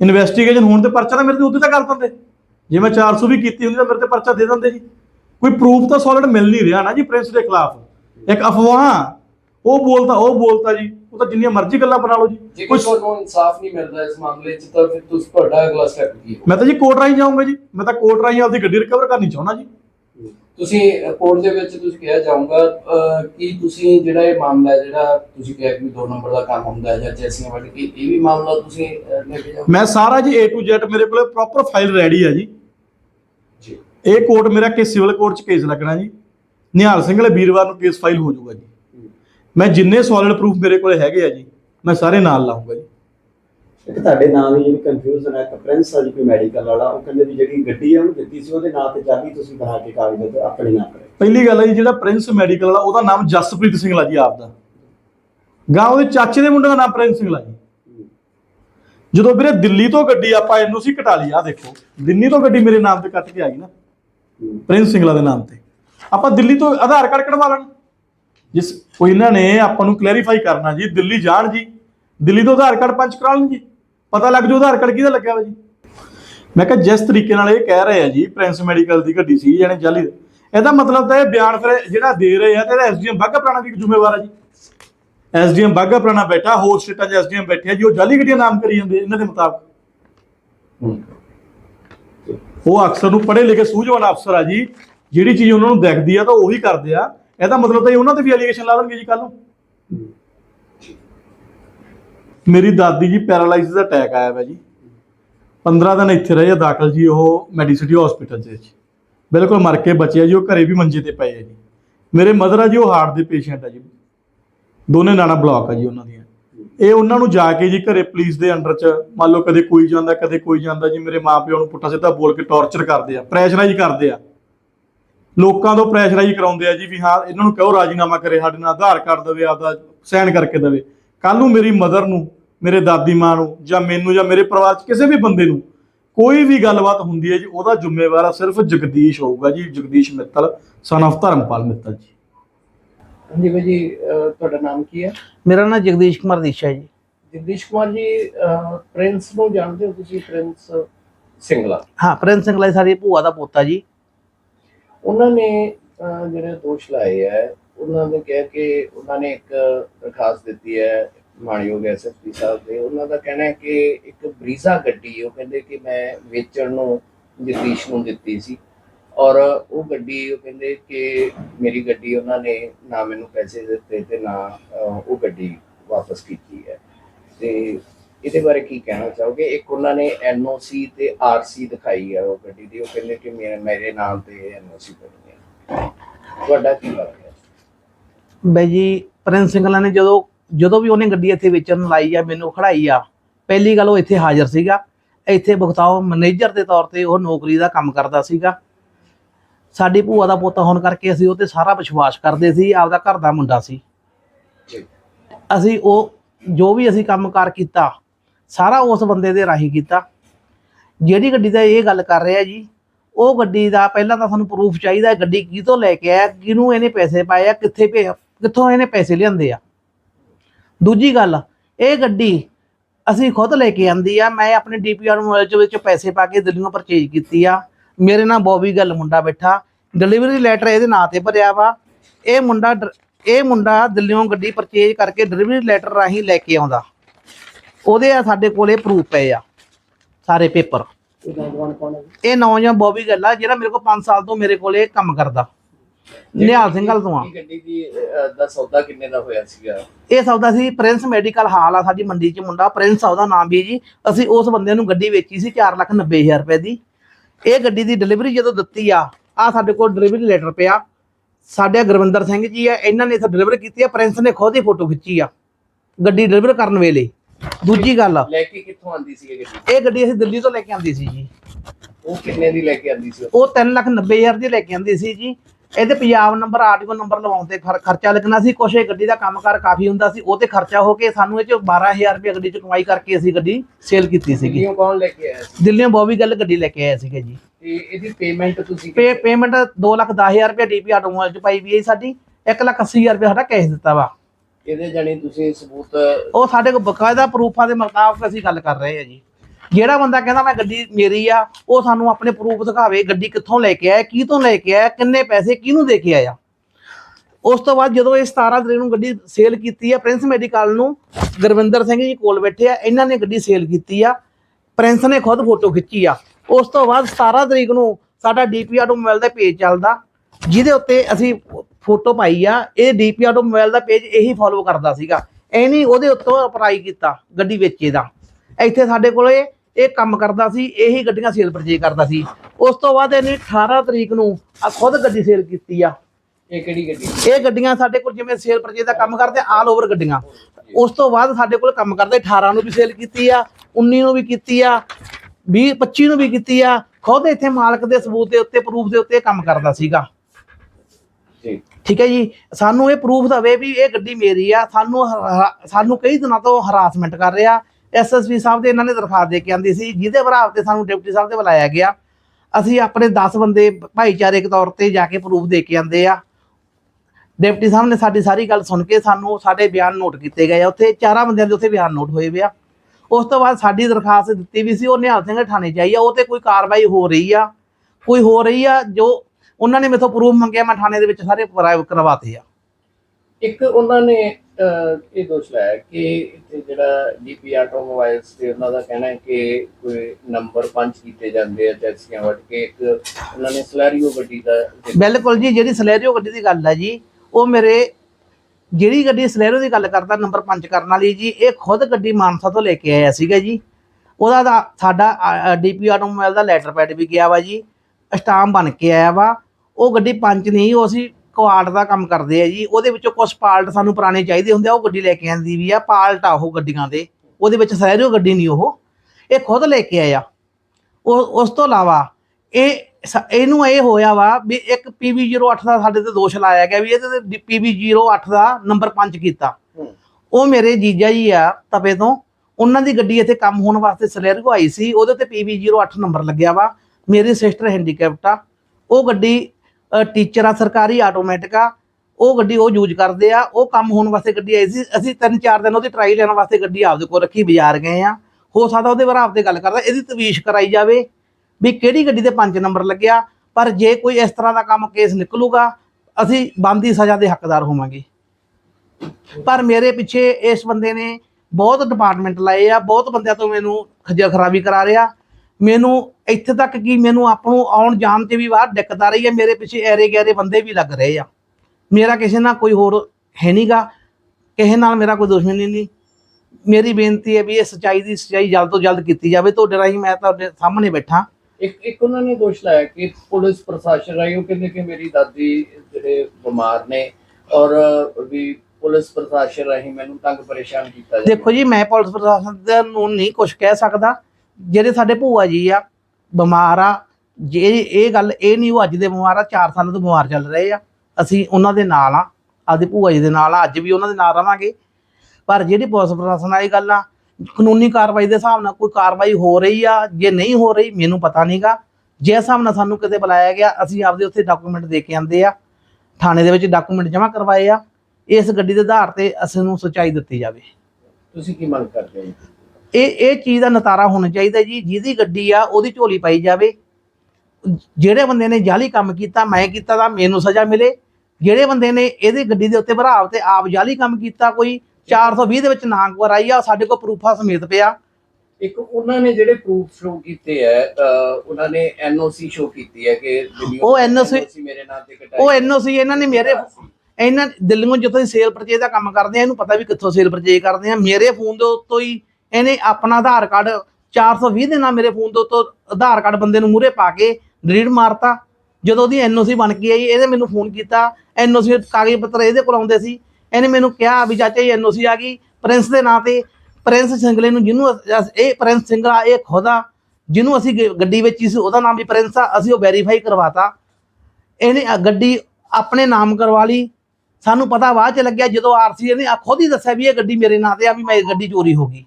ਇਨਵੈਸਟੀਗੇਸ਼ਨ ਹੋਣ ਤੇ ਪਰਚਾ ਤਾਂ ਮੇਰੇ ਤੇ ਉੱਤੇ ਤਾਂ ਕਰ ਦਿੰਦੇ। ਜੇ ਮੈਂ 400 ਵੀ ਕੀਤੀ ਹੁੰਦੀ ਤਾਂ ਮੇਰੇ ਤੇ ਪਰਚਾ ਦੇ ਦਿੰਦੇ ਜੀ। ਕੋਈ ਪ੍ਰੂਫ ਤਾਂ ਸੋਲਿਡ ਮਿਲ ਨਹੀਂ ਰਿਹਾ ਨਾ ਜੀ ਪ੍ਰਿੰਸ ਦੇ ਖਿਲਾਫ। ਇੱਕ ਅਫਵਾਹ ਉਹ ਬੋਲਤਾ ਉਹ ਬੋਲਤਾ ਜੀ। ਉਹ ਤਾਂ ਜਿੰਨੀਆਂ ਮਰਜ਼ੀ ਗੱਲਾਂ ਬਣਾ ਲਓ ਜੀ। ਕੋਈ ਤੁਹਾਨੂੰ ਇਨਸਾਫ ਨਹੀਂ ਮਿਲਦਾ ਇਸ ਮਾਮਲੇ 'ਚ ਤਾਂ ਫਿਰ ਤੁਸੀਂ ਤੁਹਾਡਾ ਅਗਲਾ ਸਟੈਪ ਕੀ ਹੋਊ ਮੈਂ ਤਾਂ ਜੀ ਕੋਰਟ ਰਾਹੀਂ ਜਾਊਂਗਾ ਜੀ। ਮੈਂ ਤਾਂ ਕੋਰਟ ਰਾਹੀਂ ਆਪਦੀ ਗੱਡੀ ਰਿਕਵਰ ਕਰਨੀ ਚਾਹੁੰਦਾ ਜੀ। ਤੁਸੀਂ ਕੋਰਟ ਦੇ ਵਿੱਚ ਤੁਸੀਂ ਕਿਹਾ ਜਾਊਂਗਾ ਕਿ ਤੁਸੀਂ ਜਿਹੜਾ ਇਹ ਮਾਮਲਾ ਹੈ, ਜਿਹੜਾ ਤੁਸੀਂ ਕਿਹਾ ਕਿ ਦੋ ਨੰਬਰ ਦਾ ਕੰਮ ਹੁੰਦਾ ਹੈ ਜਾਂ ਜੈਸੀਆਂ ਵੱਢ ਕੇ ਇਹ ਵੀ ਮਾਮਲਾ ਤੁਸੀਂ ਲੈ ਕੇ ਜਾਓ ਮੈਂ ਸਾਰਾ ਜੀ A to Z ਮੇਰੇ ਕੋਲੇ ਪ੍ਰੋਪਰ ਫਾਈਲ ਰੈਡੀ ਆ ਜੀ। ਜੀ। ਇਹ ਕੋਰਟ ਮੇਰਾ ਕਿ ਸਿਵਲ ਕੋਰਟ ਚ ਕੇਸ ਲੱਗਣਾ ਜੀ। ਨਿਹਾਲ ਸਿੰਘ ਵਾਲੇ ਵੀਰਵਾਰ ਨੂੰ ਕੇਸ ਫਾਈਲ ਹੋ ਜਾਊਗਾ ਜੀ। ਮੈਂ ਜਿੰਨੇ ਸੋਲਿਡ ਪ੍ਰੂਫ ਮੇਰੇ ਕੋਲੇ ਹੈਗੇ ਆ ਜੀ ਮੈਂ ਸਾਰੇ ਨਾਲ ਲਾਉਂਗਾ ਜੀ। ਇੱਕ ਤੁਹਾਡੇ ਨਾਮ ਹੀ ਜਿਹੜੀ ਕਨਫਿਊਜ਼ਨ ਹੈ ਇੱਕ ਪ੍ਰਿੰਸ ਆ ਜੀ ਕੋਈ ਮੈਡੀਕਲ ਵਾਲਾ ਉਹ ਕਹਿੰਦੇ ਵੀ ਜਿਹੜੀ ਗੱਡੀ ਆ ਉਹਨੂੰ ਦਿੱਤੀ ਸੀ ਉਹਦੇ ਨਾਂ ਤੇ ਚਾਬੀ ਤੁਸੀਂ ਬਣਾ ਕੇ ਕਾਗਜ਼ ਤੇ ਆਪਣੇ ਨਾਮ ਕਰੇ ਪਹਿਲੀ ਗੱਲ ਹੈ ਜੀ ਜਿਹੜਾ ਪ੍ਰਿੰਸ ਮੈਡੀਕਲ ਵਾਲਾ ਉਹਦਾ ਨਾਮ ਜਸਪ੍ਰੀਤ ਸਿੰਘ ਲਾ ਜੀ ਆਪਦਾ ਗਾਂ ਉਹਦੇ ਚਾਚੇ ਦੇ ਮੁੰਡੇ ਦਾ ਨਾਮ ਪ੍ਰਿੰਸ ਸਿੰਘ ਲਾ ਜੀ। ਜਦੋਂ ਵੀਰੇ ਦਿੱਲੀ ਤੋਂ ਗੱਡੀ ਆਪਾਂ ਇਹਨੂੰ ਸੀ ਕਟਾ ਲਈ ਆ ਦੇਖੋ ਦਿੱਲੀ ਤੋਂ ਗੱਡੀ ਮੇਰੇ ਨਾਮ ਤੇ ਕੱਟ ਕੇ ਆ ਗਈ ਨਾ ਪ੍ਰਿੰਸ ਸਿੰਘਲਾ ਦੇ ਨਾਮ ਤੇ। ਆਪਾਂ ਦਿੱਲੀ ਤੋਂ ਆਧਾਰ ਕਾਰਡ ਕਢਵਾ ਲੈਣ। ਜਿਸ ਕੋਈ ਇਹਨਾਂ ਨੇ ਆਪਾਂ ਨੂੰ ਕਲੈਰੀਫਾਈ ਕਰਨਾ ਜੀ ਦਿੱਲੀ ਜਾਣ ਜੀ ਦਿੱਲੀ ਤੋਂ ਆਧਾਰ ਕਾਰਡ ਪੰਚ ਕਰਾ ਲੈਣ ਜੀ ਪਤਾ ਲੱਗ ਜੂ ਆਧਾਰ ਕਾਰਡ ਕਿਹਦਾ ਲੱਗਿਆ ਵਾ ਜੀ। ਮੈਂ ਕਿਹਾ ਜਿਸ ਤਰੀਕੇ ਨਾਲ ਇਹ ਕਹਿ ਰਹੇ ਆ ਜੀ ਪ੍ਰਿੰਸ ਮੈਡੀਕਲ ਦੀ ਗੱਡੀ ਸੀ ਜਾਨੇ ਜਾਲੀ ਇਹਦਾ ਮਤਲਬ ਤਾਂ ਇਹ ਬਿਆਨ ਫਿਰ ਜਿਹੜਾ ਦੇ ਰਹੇ ਆ ਤੇ ਇਹਦਾ ਐਸਡੀਐਮ ਬਾਗਾ ਪ੍ਰਾਣਾ ਵੀ ਜ਼ਿੰਮੇਵਾਰ ਆ ਜੀ। ਐਸਡੀਐਮ ਬਾਗਾ ਪ੍ਰਾਣਾ ਬੈਠਾ ਹੋਰ ਸਟੇਟਾਂ 'ਚ ਐਸਡੀਐਮ ਬੈਠੇ ਆ ਜੀ ਉਹ ਜਾਲੀ ਗੱਡੀਆਂ ਨਾਮ ਕਰੀ ਜਾਂਦੇ ਇਹਨਾਂ ਦੇ ਮੁਤਾਬਕ। ਉਹ ਅਕਸਰ ਨੂੰ ਪੜ੍ਹੇ ਲਿਖੇ ਸੂਝਵਾਨ ਅਫਸਰ ਆ ਜੀ ਜਿਹੜੀ ਚੀਜ਼ ਉਹਨਾਂ ਨੂੰ ਦਿਖਦੀ ਆ ਤਾਂ ਉਹੀ ਕਰਦੇ ਆ। ਇਹਦਾ ਮਤਲਬ ਤਾਂ ਇਹ ਉਹਨਾਂ ਤੇ ਵੀ ਅਲੀਗੇਸ਼ਨ ਲਾ ਦੇਣਗੇ ਜੀ ਕੱਲ ਨੂੰ। ਮੇਰੀ ਦਾਦੀ ਜੀ ਪੈਰਾਲਾਈਸਿਸ ਦਾ ਅਟੈਕ ਆਇਆ ਵਾ ਜੀ। 15 ਦਿਨ ਇੱਥੇ ਰਹੇ ਦਾਖਲ ਜੀ ਉਹ ਮੈਡੀਸਿਟੀ ਹਸਪੀਟਲ ਦੇ ਬਿਲਕੁਲ ਮਰ ਕੇ ਬਚੇ ਜੀ, ਉਹ ਘਰੇ ਵੀ ਮੰਜੇ ਤੇ ਪਏ ਆ ਜੀ। ਮੇਰੇ ਮਦਰ ਆ ਜੀ, ਉਹ ਹਾਰਟ ਦੇ ਪੇਸ਼ੈਂਟ ਆ ਜੀ। ਦੋਨੇ ਨਾੜਾ ਬਲੌਕ ਆ ਜੀ ਉਹਨਾਂ ਦੀਆਂ। ਇਹ ਉਹਨਾਂ ਨੂੰ ਜਾ ਕੇ ਜੀ ਘਰੇ ਪੁਲਿਸ ਦੇ ਅੰਡਰ ਚ, ਮੰਨ ਲਓ ਕਦੇ ਕੋਈ ਜਾਂਦਾ, ਕਦੇ ਕੋਈ ਜਾਂਦਾ ਜੀ, ਮੇਰੇ ਮਾਪਿਓ ਨੂੰ ਪੁੱਠਾ ਸਿੱਧਾ ਬੋਲ ਕੇ ਟੌਰਚਰ ਕਰਦੇ ਆ ਪ੍ਰੈਸ਼ਰਾਈਜ਼ ਕਰਦੇ ਆ। ਲੋਕਾਂ ਤੋਂ ਪ੍ਰੈਸ਼ਰਾਈਜ਼ ਕਰਾਉਂਦੇ ਆ ਜੀ ਵੀ ਹਾਂ ਇਹਨਾਂ ਨੂੰ ਕਹੋ ਰਾਜੀਨਾਮਾ ਕਰੇ ਸਾਡੇ ਨਾਲ ਆਧਾਰ ਕਾਰਡ ਦੇਵੇ ਆਪਦਾ ਸਾਈਨ ਕਰਕੇ ਦੇਵੇ। ਕੱਲ ਨੂੰ ਮੇਰੀ ਮਦਰ ਨੂੰ ਮੇਰੇ ਦਾਦੀ ਮਾਂ ਨੂੰ ਜਾਂ ਮੈਨੂੰ ਜਾਂ ਮੇਰੇ ਪਰਿਵਾਰ 'ਚ ਕਿਸੇ ਵੀ ਬੰਦੇ ਨੂੰ ਕੋਈ ਵੀ ਗੱਲਬਾਤ ਹੁੰਦੀ ਹੈ ਜੀ ਉਹਦਾ ਜ਼ਿੰਮੇਵਾਰ ਆ ਸਿਰਫ ਜਗਦੀਸ਼ ਹੋਊਗਾ ਜੀ ਜਗਦੀਸ਼ ਮਿੱਤਲ ਸਨ of ਧਰਮਪਾਲ ਮਿੱਤਲ ਜੀ। ਹਾਂਜੀ ਬਾਈ ਜੀ ਤੁਹਾਡਾ ਨਾਮ ਕੀ ਹੈ? ਮੇਰਾ ਨਾਮ ਜਗਦੀਸ਼ ਕੁਮਾਰ ਦੀਸ਼ਾ ਜੀ। ਜਗਦੀਸ਼ ਕੁਮਾਰ ਜੀ ਪ੍ਰਿੰਸ ਨੂੰ ਜਾਣਦੇ ਹੋ ਤੁਸੀਂ ਪ੍ਰਿੰਸ ਸਿੰਗਲਾ। ਹਾਂ ਪ੍ਰਿੰਸ ਸਿੰਘਲਾ ਜੀ ਸਾਡੀ ਭੂਆ ਦਾ ਪੋਤਾ ਜੀ। ਉਹਨਾਂ ਨੇ ਅਹ, ਜਿਹੜੇ ਦੋਸ਼ ਲਾਏ ਹੈ ਉਹਨਾਂ ਨੇ ਕਿਹਾ ਕਿ ਉਹਨਾਂ ਨੇ ਇੱਕ ਦਰਖਾਸਤ ਦਿੱਤੀ ਹੈ ਮਾਨਯੋਗ ਐਸਐਸਪੀ ਸਾਹਿਬ ਦੇ। ਉਹਨਾਂ ਦਾ ਕਹਿਣਾ ਹੈ ਕਿ ਇੱਕ ਬਰੀਜ਼ਾ ਗੱਡੀ ਉਹ ਕਹਿੰਦੇ ਕਿ ਮੈਂ ਵੇਚਣ ਨੂੰ ਜਗਦੀਸ਼ ਨੂੰ ਦਿੱਤੀ ਸੀ। ਔਰ ਉਹ ਗੱਡੀ ਉਹ ਕਹਿੰਦੇ ਕਿ ਮੇਰੀ ਗੱਡੀ ਉਹਨਾਂ ਨੇ ਨਾ ਮੈਨੂੰ ਪੈਸੇ ਦਿੱਤੇ ਤੇ ਨਾ ਉਹ ਗੱਡੀ ਵਾਪਸ ਕੀਤੀ ਹੈ। ਤੇ ਇਹਦੇ ਬਾਰੇ ਕੀ ਕਹਿਣਾ ਚਾਹੋਗੇ? ਇੱਕ ਉਹਨਾਂ ਨੇ ਐਨਓਸੀ ਤੇ ਆਰਸੀ ਦਿਖਾਈ ਹੈ ਉਹ ਗੱਡੀ ਦੀ ਉਹ ਕਹਿੰਦੇ ਕਿ ਮੇਰੇ ਮੇਰੇ ਨਾਮ ਤੇ ਐਨਓਸੀ ਬਣੀ ਹੈ ਤੁਹਾਡਾ ਕੀ ਲੱਗਦਾ ਬਾਈ ਜੀ ਪ੍ਰਿੰਸ ਸਿੰਘਲਾ ਨੇ ਜਦੋਂ ਜਦੋਂ ਵੀ ਉਹਨੇ ਗੱਡੀ ਇੱਥੇ ਵੇਚਣ ਲਾਈ ਆ ਮੈਨੂੰ ਖੜਾਈ ਆ ਪਹਿਲੀ ਗੱਲ ਉਹ ਇੱਥੇ ਹਾਜ਼ਰ ਸੀਗਾ। ਇੱਥੇ ਬਖਤਾਓ ਮੈਨੇਜਰ ਦੇ ਤੌਰ ਤੇ ਉਹ ਨੌਕਰੀ ਦਾ ਕੰਮ ਕਰਦਾ ਸੀਗਾ। ਸਾਡੀ ਭੂਆ ਦਾ ਪੋਤਾ ਹੋਣ ਕਰਕੇ ਅਸੀਂ ਉਹ ਤੇ ਸਾਰਾ ਵਿਸ਼ਵਾਸ ਕਰਦੇ ਸੀ ਆਪਦਾ ਘਰ ਦਾ ਮੁੰਡਾ ਸੀ। ਅਸੀਂ ਉਹ ਜੋ ਵੀ ਅਸੀਂ ਕੰਮਕਾਰ ਕੀਤਾ ਸਾਰਾ ਉਸ ਬੰਦੇ ਦੇ ਰਾਹੀਂ ਕੀਤਾ। ਜਿਹੜੀ ਗੱਡੀ ਦਾ ਇਹ ਗੱਲ ਕਰ ਰਿਹਾ ਜੀ, ਉਹ ਗੱਡੀ ਦਾ ਪਹਿਲਾਂ ਤਾਂ ਸਾਨੂੰ ਪ੍ਰੂਫ ਚਾਹੀਦਾ ਹੈ ਗੱਡੀ ਕਿਤੋਂ ਲੈ ਕੇ ਆਇਆ, ਕਿਹਨੂੰ ਇਹਨੇ ਪੈਸੇ ਪਾਏ ਆ, ਕਿੱਥੇ ਭੇਜ ਕਿੱਥੋਂ ਇਹਨੇ ਪੈਸੇ ਲਿਆਂਦੇ ਆ। ਦੂਜੀ ਗੱਲ, ਇਹ ਗੱਡੀ ਅਸੀਂ ਖੁਦ ਲੈ ਕੇ ਆਂਦੀ ਆ, ਮੈਂ ਆਪਣੇ ਡੀਪੀਆਰ ਮੋਬਾਈਲ ਚ ਵਿੱਚ ਪੈਸੇ ਪਾ ਕੇ ਦਿੱਲੀੋਂ ਪਰਚੇਜ ਕੀਤੀ ਆ। ਮੇਰੇ ਨਾਲ ਬੋਬੀ ਗੱਲ ਮੁੰਡਾ ਬੈਠਾ ਡਿਲੀਵਰੀ ਲੈਟਰ ਇਹਦੇ ਨਾਂ ਤੇ ਭਰਿਆ ਵਾ। ਇਹ ਮੁੰਡਾ ਡਰ- ਇਹ ਮੁੰਡਾ ਦਿੱਲੀੋਂ ਗੱਡੀ ਪਰਚੇਜ ਕਰਕੇ ਡਿਲੀਵਰੀ ਲੈਟਰ ਰਾਹੀਂ ਲੈ ਕੇ ਆਉਂਦਾ। ਉਹਦੇ ਆ ਸਾਡੇ ਕੋਲੇ ਪ੍ਰੂਫ ਪਏ ਆ ਸਾਰੇ ਪੇਪਰ ਇਹ ਨੌਜਵਾਨ? ਇਹ ਬੋਬੀ ਗੱਲ ਆ ਜਿਹੜਾ ਮੇਰੇ ਕੋਲ 5 ਸਾਲ ਤੋਂ ਮੇਰੇ ਕੋਲੇ ਕੰਮ ਕਰਦਾ। ਨਿਹਾਲ ਸਿੰਘ ਗੱਲ ਤੋਂ ਆ। ਇਹ ਗੱਡੀ ਦੀ ਅਹ, ਦਾ ਸੌਦਾ ਕਿੰਨੇ ਦਾ ਹੋਇਆ ਸੀਗਾ? ਇਹ ਸੌਦਾ ਸੀ ਪ੍ਰਿੰਸ ਮੈਡੀਕਲ ਹਾਲ ਆ ਸਾਡੀ ਮੰਡੀ 'ਚ ਮੁੰਡਾ। ਪ੍ਰਿੰਸ ਆ ਉਹਦਾ ਨਾਮ ਵੀ ਜੀ। ਅਸੀਂ ਉਸ ਬੰਦੇ ਨੂੰ ਗੱਡੀ ਵੇਚੀ ਸੀ 490000 ਰੁਪਏ ਦੀ। ਇਹ ਗੱਡੀ ਦੀ ਡਿਲੀਵਰੀ ਜਦੋਂ ਦਿੱਤੀ ਆ ਆ ਸਾਡੇ ਕੋਲ ਡਿਲੀਵਰੀ ਲੈਟਰ ਪਿਆ। ਸਾਡੇ ਗੁਰਵਿੰਦਰ ਸਿੰਘ ਜੀ ਆ ਇਹਨਾਂ ਨੇ ਇੱਥੇ ਡਿਲੀਵਰ ਕੀਤੀ ਆ ਪ੍ਰਿੰਸ ਨੇ ਖੁਦ ਹੀ ਫੋਟੋ ਖਿੱਚੀ ਆ। ਗੱਡੀ ਡਿਲੀਵਰ ਕਰਨ ਵੇਲੇ। ਦੂਜੀ ਗੱਲ ਲੈ ਕੇ ਕਿੱਥੋਂ ਆਂਦੀ ਸੀ ਇਹ ਗੱਡੀ? ਇਹ ਗੱਡੀ ਅਸੀਂ ਦਿੱਲੀ ਤੋਂ ਲੈ ਕੇ ਆਂਦੀ ਸੀ ਜੀ। ਉਹ ਕਿੰਨੇ ਦੀ ਲੈ ਕੇ ਆਂਦੀ ਸੀ? ਉਹ 390000 ਦੀ ਲੈ ਕੇ ਆਂਦੀ ਸੀ ਜੀ। ਇਹਦੇ ਪੰਜਾਬ ਨੰਬਰ ਆਰਟੀਓ ਨੰਬਰ ਲਵਾਉਣ ਤੇ ਖਰ- ਖਰਚਾ ਲੱਗਣਾ ਸੀ। ਕੁਛ ਇਹ ਗੱਡੀ ਦਾ ਕੰਮਕਾਰ ਕਾਫੀ ਹੁੰਦਾ ਸੀ। ਉਹ ਤੇ ਖਰਚਾ ਹੋ ਕੇ ਸਾਨੂੰ ਇਹ ਚ 12000 ਰੁਪਏ ਗੱਡੀ ਚ ਕਮਾਈ ਕਰਕੇ ਅਸੀਂ ਗੱਡੀ ਸੇਲ ਕੀਤੀ ਸੀਗੀ। ਦਿੱਲੀੋਂ ਕੌਣ ਲੈ ਕੇ ਆਇਆ ਸੀ? ਦਿੱਲੀੋਂ ਬੋਬੀ ਗੱਲ ਗੱਡੀ ਲੈ ਕੇ ਆਏ ਸੀਗੇ ਜੀ। ਤੇ ਇਹਦੀ ਪੇਮੈਂਟ ਤੁਸੀਂ ਪੇ ਪੇਮੈਂਟ 210000 ਰੁਪਏ ਡੀਪੀ ਆਟੋਮੋਬਾਈਲ ਚ ਪਾਈ ਵੀ ਹੈ ਸਾਡੀ। 180000 ਰੁਪਏ ਸਾਡਾ ਕੈਸ਼ ਦਿੱਤਾ ਵਾ। ਇਹਦੇ ਜਾਨੀ ਤੁਸੀਂ ਸਬੂਤ? ਉਹ ਸਾਡੇ ਕੋਲ ਬਕਾਇਦਾ ਪ੍ਰੂਫਾਂ ਦੇ ਮੁਤਾਬਕ ਅਸੀਂ ਗੱਲ ਕਰ ਰਹੇ ਹਾਂ ਜੀ। ਜਿਹੜਾ ਬੰਦਾ ਕਹਿੰਦਾ ਮੈਂ ਗੱਡੀ ਮੇਰੀ ਆ, ਉਹ ਸਾਨੂੰ ਆਪਣੇ ਪ੍ਰੂਫ ਦਿਖਾਵੇ ਗੱਡੀ ਕਿੱਥੋਂ ਲੈ ਕੇ ਆਇਆ, ਕੀ ਤੋਂ ਲੈ ਕੇ ਆਇਆ, ਕਿੰਨੇ ਪੈਸੇ ਕਿਹਨੂੰ ਦੇ ਕੇ ਆਇਆ। ਉਸ ਤੋਂ ਬਾਅਦ ਜਦੋਂ ਇਹ 17 ਤਰੀਕ ਨੂੰ ਗੱਡੀ ਸੇਲ ਕੀਤੀ ਆ, ਪ੍ਰਿੰਸ ਮੈਡੀਕਲ ਨੂੰ, ਗੁਰਵਿੰਦਰ ਸਿੰਘ ਜੀ ਕੋਲ ਬੈਠੇ ਆ, ਇਹਨਾਂ ਨੇ ਗੱਡੀ ਸੇਲ ਕੀਤੀ ਆ। ਪ੍ਰਿੰਸ ਨੇ ਖੁਦ ਫੋਟੋ ਖਿੱਚੀ ਆ। ਉਸ ਤੋਂ ਬਾਅਦ 17 ਤਰੀਕ ਨੂੰ ਸਾਡਾ ਡੀਪੀ ਆਟੋਮੋਬਾਈਲ ਦਾ ਪੇਜ ਚੱਲਦਾ। ਜਿਹਦੇ ਉੱਤੇ ਅਸੀਂ ਫੋਟੋ ਪਾਈ ਆ ਇਹ ਡੀਪੀ ਆਟੋਮੋਬਾਈਲ ਦਾ ਪੇਜ ਇਹੀ ਫੋਲੋ ਕਰਦਾ ਸੀਗਾ। ਇਹ ਨਹੀਂ ਉਹਦੇ ਉੱਤੋਂ ਅਪਲਾਈ ਕੀਤਾ ਗੱਡੀ ਵੇਚੇ ਦਾ ਇੱਥੇ ਸਾਡੇ ਕੋਲੇ ਇਹ ਕੰਮ ਕਰਦਾ ਸੀ ਇਹੀ ਗੱਡੀਆਂ ਸੇਲ ਪਰਚੇਜ ਕਰਦਾ ਸੀ। ਉਸ ਤੋਂ ਬਾਅਦ ਇਹਨੇ 18 ਤਰੀਕ ਨੂੰ ਆ ਖੁਦ ਗੱਡੀ ਸੇਲ ਕੀਤੀ ਆ। ਇਹ ਕਿਹੜੀ ਗੱਡੀ? ਇਹ ਗੱਡੀਆਂ ਸਾਡੇ ਕੋਲ ਜਿਵੇਂ ਸੇਲ ਪਰਚੇਜ ਦਾ ਕੰਮ ਕਰਦੇ ਆਲ ਓਵਰ ਗੱਡੀਆਂ। ਉਸ ਤੋਂ ਬਾਅਦ ਸਾਡੇ ਕੋਲ ਕੰਮ ਕਰਦੇ 18 ਨੂੰ ਵੀ ਸੇਲ ਕੀਤੀ ਆ 19 ਨੂੰ ਵੀ ਕੀਤੀ ਆ 20 25 ਨੂੰ ਵੀ ਕੀਤੀ ਆ। ਖੁਦ ਇੱਥੇ ਮਾਲਕ ਦੇ ਸਬੂਤ ਦੇ ਉੱਤੇ ਪ੍ਰੂਫ ਦੇ ਉੱਤੇ ਕੰਮ ਕਰਦਾ ਸੀਗਾ। ਜੀ। ਠੀਕ ਹੈ ਜੀ? ਸਾਨੂੰ ਇਹ ਪ੍ਰੂਫ ਦਵੇ ਵੀ ਇਹ ਗੱਡੀ ਮੇਰੀ ਆ। ਸਾਨੂੰ ਹਰਾ- ਸਾਨੂੰ ਕਈ ਦਿਨਾਂ ਤੋਂ ਹਰਾਸਮੈਂਟ ਕਰ ਰਿਹਾ। ਐਸਐਸਪੀ ਸਾਹਿਬ ਦੇ ਇਹਨਾਂ ਨੇ ਦਰਖਾਸਤ ਦੇ ਕੇ ਆਂਦੀ ਸੀ। ਜਿਹਦੇ ਭਰਾ ਤੇ ਸਾਨੂੰ ਡਿਪਟੀ ਸਾਹਿਬ ਤੇ ਬੁਲਾਇਆ ਗਿਆ। ਅਸੀਂ ਆਪਣੇ 10 ਬੰਦੇ ਭਾਈਚਾਰਕ ਤੌਰ ਤੇ ਜਾ ਕੇ ਪ੍ਰੂਫ ਦੇ ਕੇ ਆਂਦੇ ਆ। ਡਿਪਟੀ ਸਾਹਿਬ ਨੇ ਸਾਡੀ ਸਾਰੀ ਗੱਲ ਸੁਣ ਕੇ ਸਾਨੂੰ ਸਾਡੇ ਬਿਆਨ ਨੋਟ ਕੀਤੇ ਗਏ ਆ। ਉੱਥੇ ਚਾਰਾਂ ਬੰਦਿਆਂ ਦੇ ਉੱਥੇ ਬਿਆਨ ਨੋਟ ਹੋਏ ਵੇ ਆ। ਉਸ ਤੋਂ ਬਾਅਦ ਸਾਡੀ ਦਰਖਾਸਤ ਦਿੱਤੀ ਵੀ ਸੀ, ਉਹ ਨਿਹਾਲ ਸਿੰਘ ਥਾਣੇ 'ਚ ਆਈ ਆ। ਉਹ ਤੇ ਕੋਈ ਕਾਰਵਾਈ ਹੋ ਰਹੀ ਆ। ਕੋਈ ਹੋ ਰਹੀ ਆ ਜੋ ਉਹਨਾਂ ਨੇ ਮੇਥੋਂ ਪ੍ਰੂਫ ਮੰਗਿਆ ਮੈਂ ਥਾਣੇ ਦੇ ਵਿੱਚ ਸਾਰੇ ਕਰਾ- ਕਰਵਾਤੇ ਆ। ਇੱਕ ਉਹਨਾਂ ਨੇ ਇਹ ਦੋਸ਼ ਲਾਇਆ ਕਿ ਇੱਥੇ ਜਿਹੜਾ ਡੀਪੀ ਆਟੋਮੋਬਾਈਲਸ ਤੇ ਉਹਨਾਂ ਦਾ ਕਹਿਣਾ ਹੈ ਕਿ ਕੋਈ ਨੰਬਰ ਪੰਜ ਕੀਤੇ ਜਾਂਦੇ ਆ ਟੈਕਸੀਆਂ ਵੱਟ ਕੇ ਇੱਕ ਉਹਨਾਂ ਨੇ ਸਲੈਰੀਓ ਗੱਡੀ ਦਾ ਬਿਲਕੁਲ ਜੀ ਜਿਹੜੀ ਸਲੈਰੀਓ ਗੱਡੀ ਦੀ ਗੱਲ ਹੈ ਜੀ ਉਹ ਮੇਰੇ ਜਿਹੜੀ ਗੱਡੀ ਸਲੈਰੀਓ ਦੀ ਗੱਲ ਕਰਦਾ ਨੰਬਰ 5 ਕਰਨ ਵਾਲੀ ਜੀ ਇਹ ਖੁਦ ਗੱਡੀ ਮਾਨਸਾ ਤੋਂ ਲੈ ਕੇ ਆਇਆ ਸੀਗਾ ਜੀ। ਉਹਦਾ ਦਾ ਸਾਡਾ ਡੀਪੀ ਆਟੋਮੋਬਾਈਲ ਦਾ ਲੈਟਰ ਪੈਡ ਵੀ ਗਿਆ ਵਾ ਜੀ ਸਟਾਮ ਬਣ ਕੇ ਆਇਆ ਵਾ। ਉਹ ਗੱਡੀ ਪੰਜ ਨਹੀਂ ਉਹ ਅਸੀਂ ਕੁਆਰਟ ਦਾ ਕੰਮ ਕਰਦੇ ਆ ਜੀ ਉਹਦੇ ਵਿੱਚੋਂ ਕੁਝ ਪਾਰਟ ਸਾਨੂੰ ਪੁਰਾਣੇ ਚਾਹੀਦੇ ਹੁੰਦੇ ਆ ਉਹ ਗੱਡੀ ਲੈ ਕੇ ਆਂਦੀ ਵੀ ਆ ਪਾਰਟ ਆ ਉਹ ਗੱਡੀਆਂ ਦੇ ਉਹਦੇ ਵਿੱਚ ਸਲੈਰੀਓ ਗੱਡੀ ਨਹੀਂ ਉਹ ਇਹ ਖੁਦ ਲੈ ਕੇ ਆਇਆ ਉਹ ਉਸ ਤੋਂ ਇਲਾਵਾ ਇਹ ਇਹਨੂੰ ਇਹ ਹੋਇਆ ਵਾ ਵੀ ਇੱਕ PB08 ਦਾ ਸਾਡੇ ਤੇ ਦੋਸ਼ ਲਾਇਆ ਗਿਆ ਵੀ ਇਹਦੇ ਤੇ PB08 ਦਾ ਨੰਬਰ 5 ਕੀਤਾ। ਉਹ ਮੇਰੇ ਜੀਜਾ ਜੀ ਆ ਤਪੇ ਤੋਂ ਉਹਨਾਂ ਦੀ ਗੱਡੀ ਇੱਥੇ ਕੰਮ ਹੋਣ ਵਾਸਤੇ ਸਲੈਰਗੋ ਆਈ ਸੀ ਉਹਦੇ ਤੇ PB08 ਨੰਬਰ ਲੱਗਿਆ ਵਾ ਮੇਰੀ ਸਿਸਟਰ ਹੈਂਡੀਕੈਪਟ ਆ ਉਹ ਗੱਡੀ ਟੀਚਰ ਆ, ਸਰਕਾਰੀ ਆਟੋਮੈਟਿਕ ਆ, ਉਹ ਗੱਡੀ ਉਹ ਯੂਜ਼ ਕਰਦੇ ਆ, ਉਹ ਕੰਮ ਹੋਣ ਵਾਸਤੇ ਗੱਡੀ ਆਈ ਸੀ, ਅਸੀਂ ਤਿੰਨ ਚਾਰ ਦਿਨ ਉਹਦੀ ਟਰਾਈ ਲੈਣ ਵਾਸਤੇ ਗੱਡੀ ਆਪਦੇ ਕੋਲ ਰੱਖੀ, ਬਾਜ਼ਾਰ ਗਏ ਆ। ਹੋ ਸਕਦਾ ਉਹਦੇ ਬਾਰੇ ਆਪਦੇ ਗੱਲ ਕਰਦਾ, ਇਹਦੀ ਤਵੀਸ਼ ਕਰਾਈ ਜਾਵੇ ਵੀ ਕਿਹੜੀ ਗੱਡੀ ਤੇ ਪੰਜ ਨੰਬਰ ਲੱਗਿਆ, ਪਰ ਜੇ ਕੋਈ ਇਸ ਤਰ੍ਹਾਂ ਦਾ ਕੰਮ ਕੇਸ ਨਿਕਲੂਗਾ, ਅਸੀਂ ਬੰਦੀ ਸਜ਼ਾ ਦੇ ਹੱਕਦਾਰ ਹੋਵਾਂਗੇ। ਪਰ ਮੇਰੇ ਪਿੱਛੇ ਇਸ ਬੰਦੇ ਨੇ ਬਹੁਤ ਡਿਪਾਰਟਮੈਂਟ ਲਾਏ ਆ, ਬਹੁਤ ਬੰਦਿਆਂ ਤੋਂ ਮੈਨੂੰ ਖੱਜਲ ਖਰਾਬੀ ਕਰਾ ਰਿਹਾ ਮੈਨੂੰ ਇੱਥੇ ਤੱਕ ਕਿ ਮੈਨੂੰ ਆਪ ਨੂੰ ਆਉਣ ਜਾਣ ਤੇ ਵੀ ਬਾਹਰ ਦਿੱਕਤ ਆ ਰਹੀ ਹੈ ਮੇਰੇ ਪਿੱਛੇ ਐਰੇ ਗੈਰੇ ਬੰਦੇ ਵੀ ਲੱਗ ਰਹੇ ਆ। ਮੇਰਾ ਕਿਸੇ ਨਾਲ ਕੋਈ ਹੋਰ ਹੈ ਨਹੀਂਗਾ ਕਿਸੇ ਨਾਲ ਮੇਰਾ ਕੋਈ ਦੁਸ਼ਮਣੀ ਨਹੀਂ। ਮੇਰੀ ਬੇਨਤੀ ਹੈ ਵੀ ਇਹ ਸਚਾਈ ਦੀ ਸਚਾਈ ਜਲਦ ਤੋਂ ਜਲਦ ਕੀਤੀ ਜਾਵੇ ਤੁਹਾਡੇ ਰਾਹੀਂ ਮੈਂ ਤੁਹਾਡੇ ਸਾਹਮਣੇ ਬੈਠਾ। ਇੱਕ ਇੱਕ ਉਹਨਾਂ ਨੇ ਦੋਸ਼ ਲਾਇਆ ਕਿ ਪੁਲਿਸ ਪ੍ਰਸ਼ਾਸਨ ਰਾਹੀਂ ਉਹ ਕਹਿੰਦੇ ਕਿ ਮੇਰੀ ਦਾਦੀ ਜਿਹੜੇ ਬਿਮਾਰ ਨੇ ਔਰ ਵੀ ਪੁਲਿਸ ਪ੍ਰਸ਼ਾਸਨ ਰਾਹੀਂ ਮੈਨੂੰ ਤੰਗ ਪਰੇਸ਼ਾਨ ਕੀਤਾ ਦੇਖੋ ਜੀ ਮੈਂ ਪੁਲਿਸ ਪ੍ਰਸ਼ਾਸਨ ਨੂੰ ਨਹੀਂ ਕੁਝ ਕਹਿ ਸਕਦਾ। ਜਿਹੜੇ ਸਾਡੇ ਭੂਆ ਜੀ ਆ, ਬਿਮਾਰ ਆ, ਜੇ ਇਹ ਗੱਲ ਇਹ ਨਹੀਂ, ਉਹ ਅੱਜ ਦੇ ਬਿਮਾਰ ਆ 4 ਸਾਲਾਂ ਤੋਂ ਬਿਮਾਰ ਚੱਲ ਰਹੇ ਆ। ਅਸੀਂ ਉਹਨਾਂ ਦੇ ਨਾਲ ਆ, ਆਪਦੇ ਭੂਆ ਜੀ ਦੇ ਨਾਲ ਆ, ਅੱਜ ਵੀ ਉਹਨਾਂ ਦੇ ਨਾਲ ਰਵਾਂਗੇ। ਪਰ ਜਿਹੜੀ ਪੁਲਿਸ ਪ੍ਰਸ਼ਾਸਨ ਵਾਲੀ ਗੱਲ ਆ, ਕਾਨੂੰਨੀ ਕਾਰਵਾਈ ਦੇ ਹਿਸਾਬ ਨਾਲ ਕੋਈ ਕਾਰਵਾਈ ਹੋ ਰਹੀ ਆ, ਜੇ ਨਹੀਂ ਹੋ ਰਹੀ, ਮੈਨੂੰ ਪਤਾ ਨਹੀਂਗਾ ਜੇ ਹਿਸਾਬ ਨਾਲ ਸਾਨੂੰ ਕਿਤੇ ਬੁਲਾਇਆ ਗਿਆ, ਅਸੀਂ ਆਪਦੇ ਉੱਥੇ ਡਾਕੂਮੈਂਟ ਦੇ ਕੇ ਆਂਦੇ ਆ, ਥਾਣੇ ਦੇ ਵਿੱਚ ਡਾਕੂਮੈਂਟ ਜਮ੍ਹਾਂ ਕਰਵਾਏ ਆ, ਇਸ ਗੱਡੀ ਦੇ ਆਧਾਰ ਤੇ ਅਸੀਂ ਨੂੰ ਸਚਾਈ ਦਿੱਤੀ ਜਾਵੇ। ਤੁਸੀਂ ਕੀ ਮੰਗ ਕਰਦੇ ਹੋ? ਇਹ ਇਹ ਚੀਜ਼ ਦਾ ਨਤਾਰਾ ਹੋਣਾ ਚਾਹੀਦਾ ਜੀ ਜਿਹਦੀ ਗੱਡੀ ਆ ਉਹਦੀ ਝੋਲੀ ਪਾਈ ਜਾਵੇ। ਜਿਹੜੇ ਬੰਦੇ ਨੇ ਜਾਲੀ ਕੰਮ ਕੀਤਾ ਮੈਂ ਕੀਤਾ ਤਾਂ ਮੈਨੂੰ ਸਜ਼ਾ ਮਿਲੇ। ਜਿਹੜੇ ਬੰਦੇ ਨੇ ਇਹਦੀ ਗੱਡੀ ਦੇ ਉੱਤੇ ਭਰਾਵ ਤੇ ਆਪ ਜਾਲੀ ਕੰਮ ਕੀਤਾ ਕੋਈ 420 ਦੇ ਵਿੱਚ ਨਾਂ ਕਰਾਈ ਆ ਸਾਡੇ ਕੋਲ ਪ੍ਰੂਫਾਂ ਸਮੇਤ ਪਿਆ। ਇੱਕ ਉਹਨਾਂ ਨੇ ਜਿਹੜੇ ਪ੍ਰੂਫ ਸ਼ੋ ਕੀਤੇ ਅਹ, ਉਹਨਾਂ ਨੇ ਐਨਓਸੀ ਸ਼ੋ ਕੀਤੀ ਹੈ ਕਿ ਉਹ NOC ਮੇਰੇ ਨਾਂ ਤੇ ਕਟਾਈ ਉਹ ਐਨਓਸੀ ਇਹਨਾਂ ਨੇ ਮੇਰੇ ਇਹਨਾਂ ਦਿੱਲੀੋਂ ਜਦੋਂ ਸੇਲ ਪਰਚੇਜ ਦਾ ਕੰਮ ਕਰਦੇ ਆ ਇਹਨੂੰ ਪਤਾ ਵੀ ਕਿੱਥੋਂ ਸੇਲ ਪਰਚੇਜ ਕਰਦੇ ਆ। ਮੇਰੇ ਫੋਨ ਦੇ ਉੱਤੋਂ ਹੀ ਇਹਨੇ ਆਪਣਾ ਆਧਾਰ ਕਾਰਡ 420 ਦੇ ਨਾਲ ਮੇਰੇ ਫੋਨ ਦੇ ਉੱਤੋਂ ਆਧਾਰ ਕਾਰਡ ਬੰਦੇ ਨੂੰ ਮੂਹਰੇ ਪਾ ਕੇ ਡਿਲੀਟ ਮਾਰਤਾ। ਜਦੋਂ ਉਹਦੀ ਐਨਓਸੀ ਬਣ ਕੇ ਆਈ, ਇਹਨੇ ਮੈਨੂੰ ਫੋਨ ਕੀਤਾ। ਐਨਓਸੀ ਕਾਗਜ਼ ਪੱਤਰ ਇਹਦੇ ਕੋਲ ਆਉਂਦੇ ਸੀ। ਇਹਨੇ ਮੈਨੂੰ ਕਿਹਾ ਵੀ ਚਾਚਾ ਜੀ ਐਨਓਸੀ ਆ ਗਈ। ਪ੍ਰਿੰਸ ਦੇ ਨਾਂ ਤੇ ਪ੍ਰਿੰਸ ਸਿੰਗਲੇ ਨੂੰ ਜਿਹਨੂੰ ਇਹ ਪ੍ਰਿੰਸ ਸਿੰਗਲਾ, ਇਹ ਖੁਦਾ ਜਿਹਨੂੰ ਅਸੀਂ ਗ- ਗੱਡੀ ਵੇਚੀ ਸੀ, ਉਹਦਾ ਨਾਮ ਵੀ ਪ੍ਰਿੰਸ ਆ, ਅਸੀਂ ਉਹ ਵੈਰੀਫਾਈ ਕਰਵਾਤਾ। ਇਹਨੇ ਗੱਡੀ ਆਪਣੇ ਨਾਮ ਕਰਵਾ ਲਈ। ਸਾਨੂੰ ਪਤਾ ਬਾਅਦ ਚ ਲੱਗਿਆ ਜਦੋਂ ਆਰਸੀ ਇਹਨੇ ਖੁਦ ਹੀ ਦੱਸਿਆ ਵੀ ਇਹ ਗੱਡੀ ਮੇਰੇ ਨਾਂ ਤੇ ਆ, ਵੀ ਮੇਰੀ ਗੱਡੀ ਚੋਰੀ ਹੋ ਗਈ।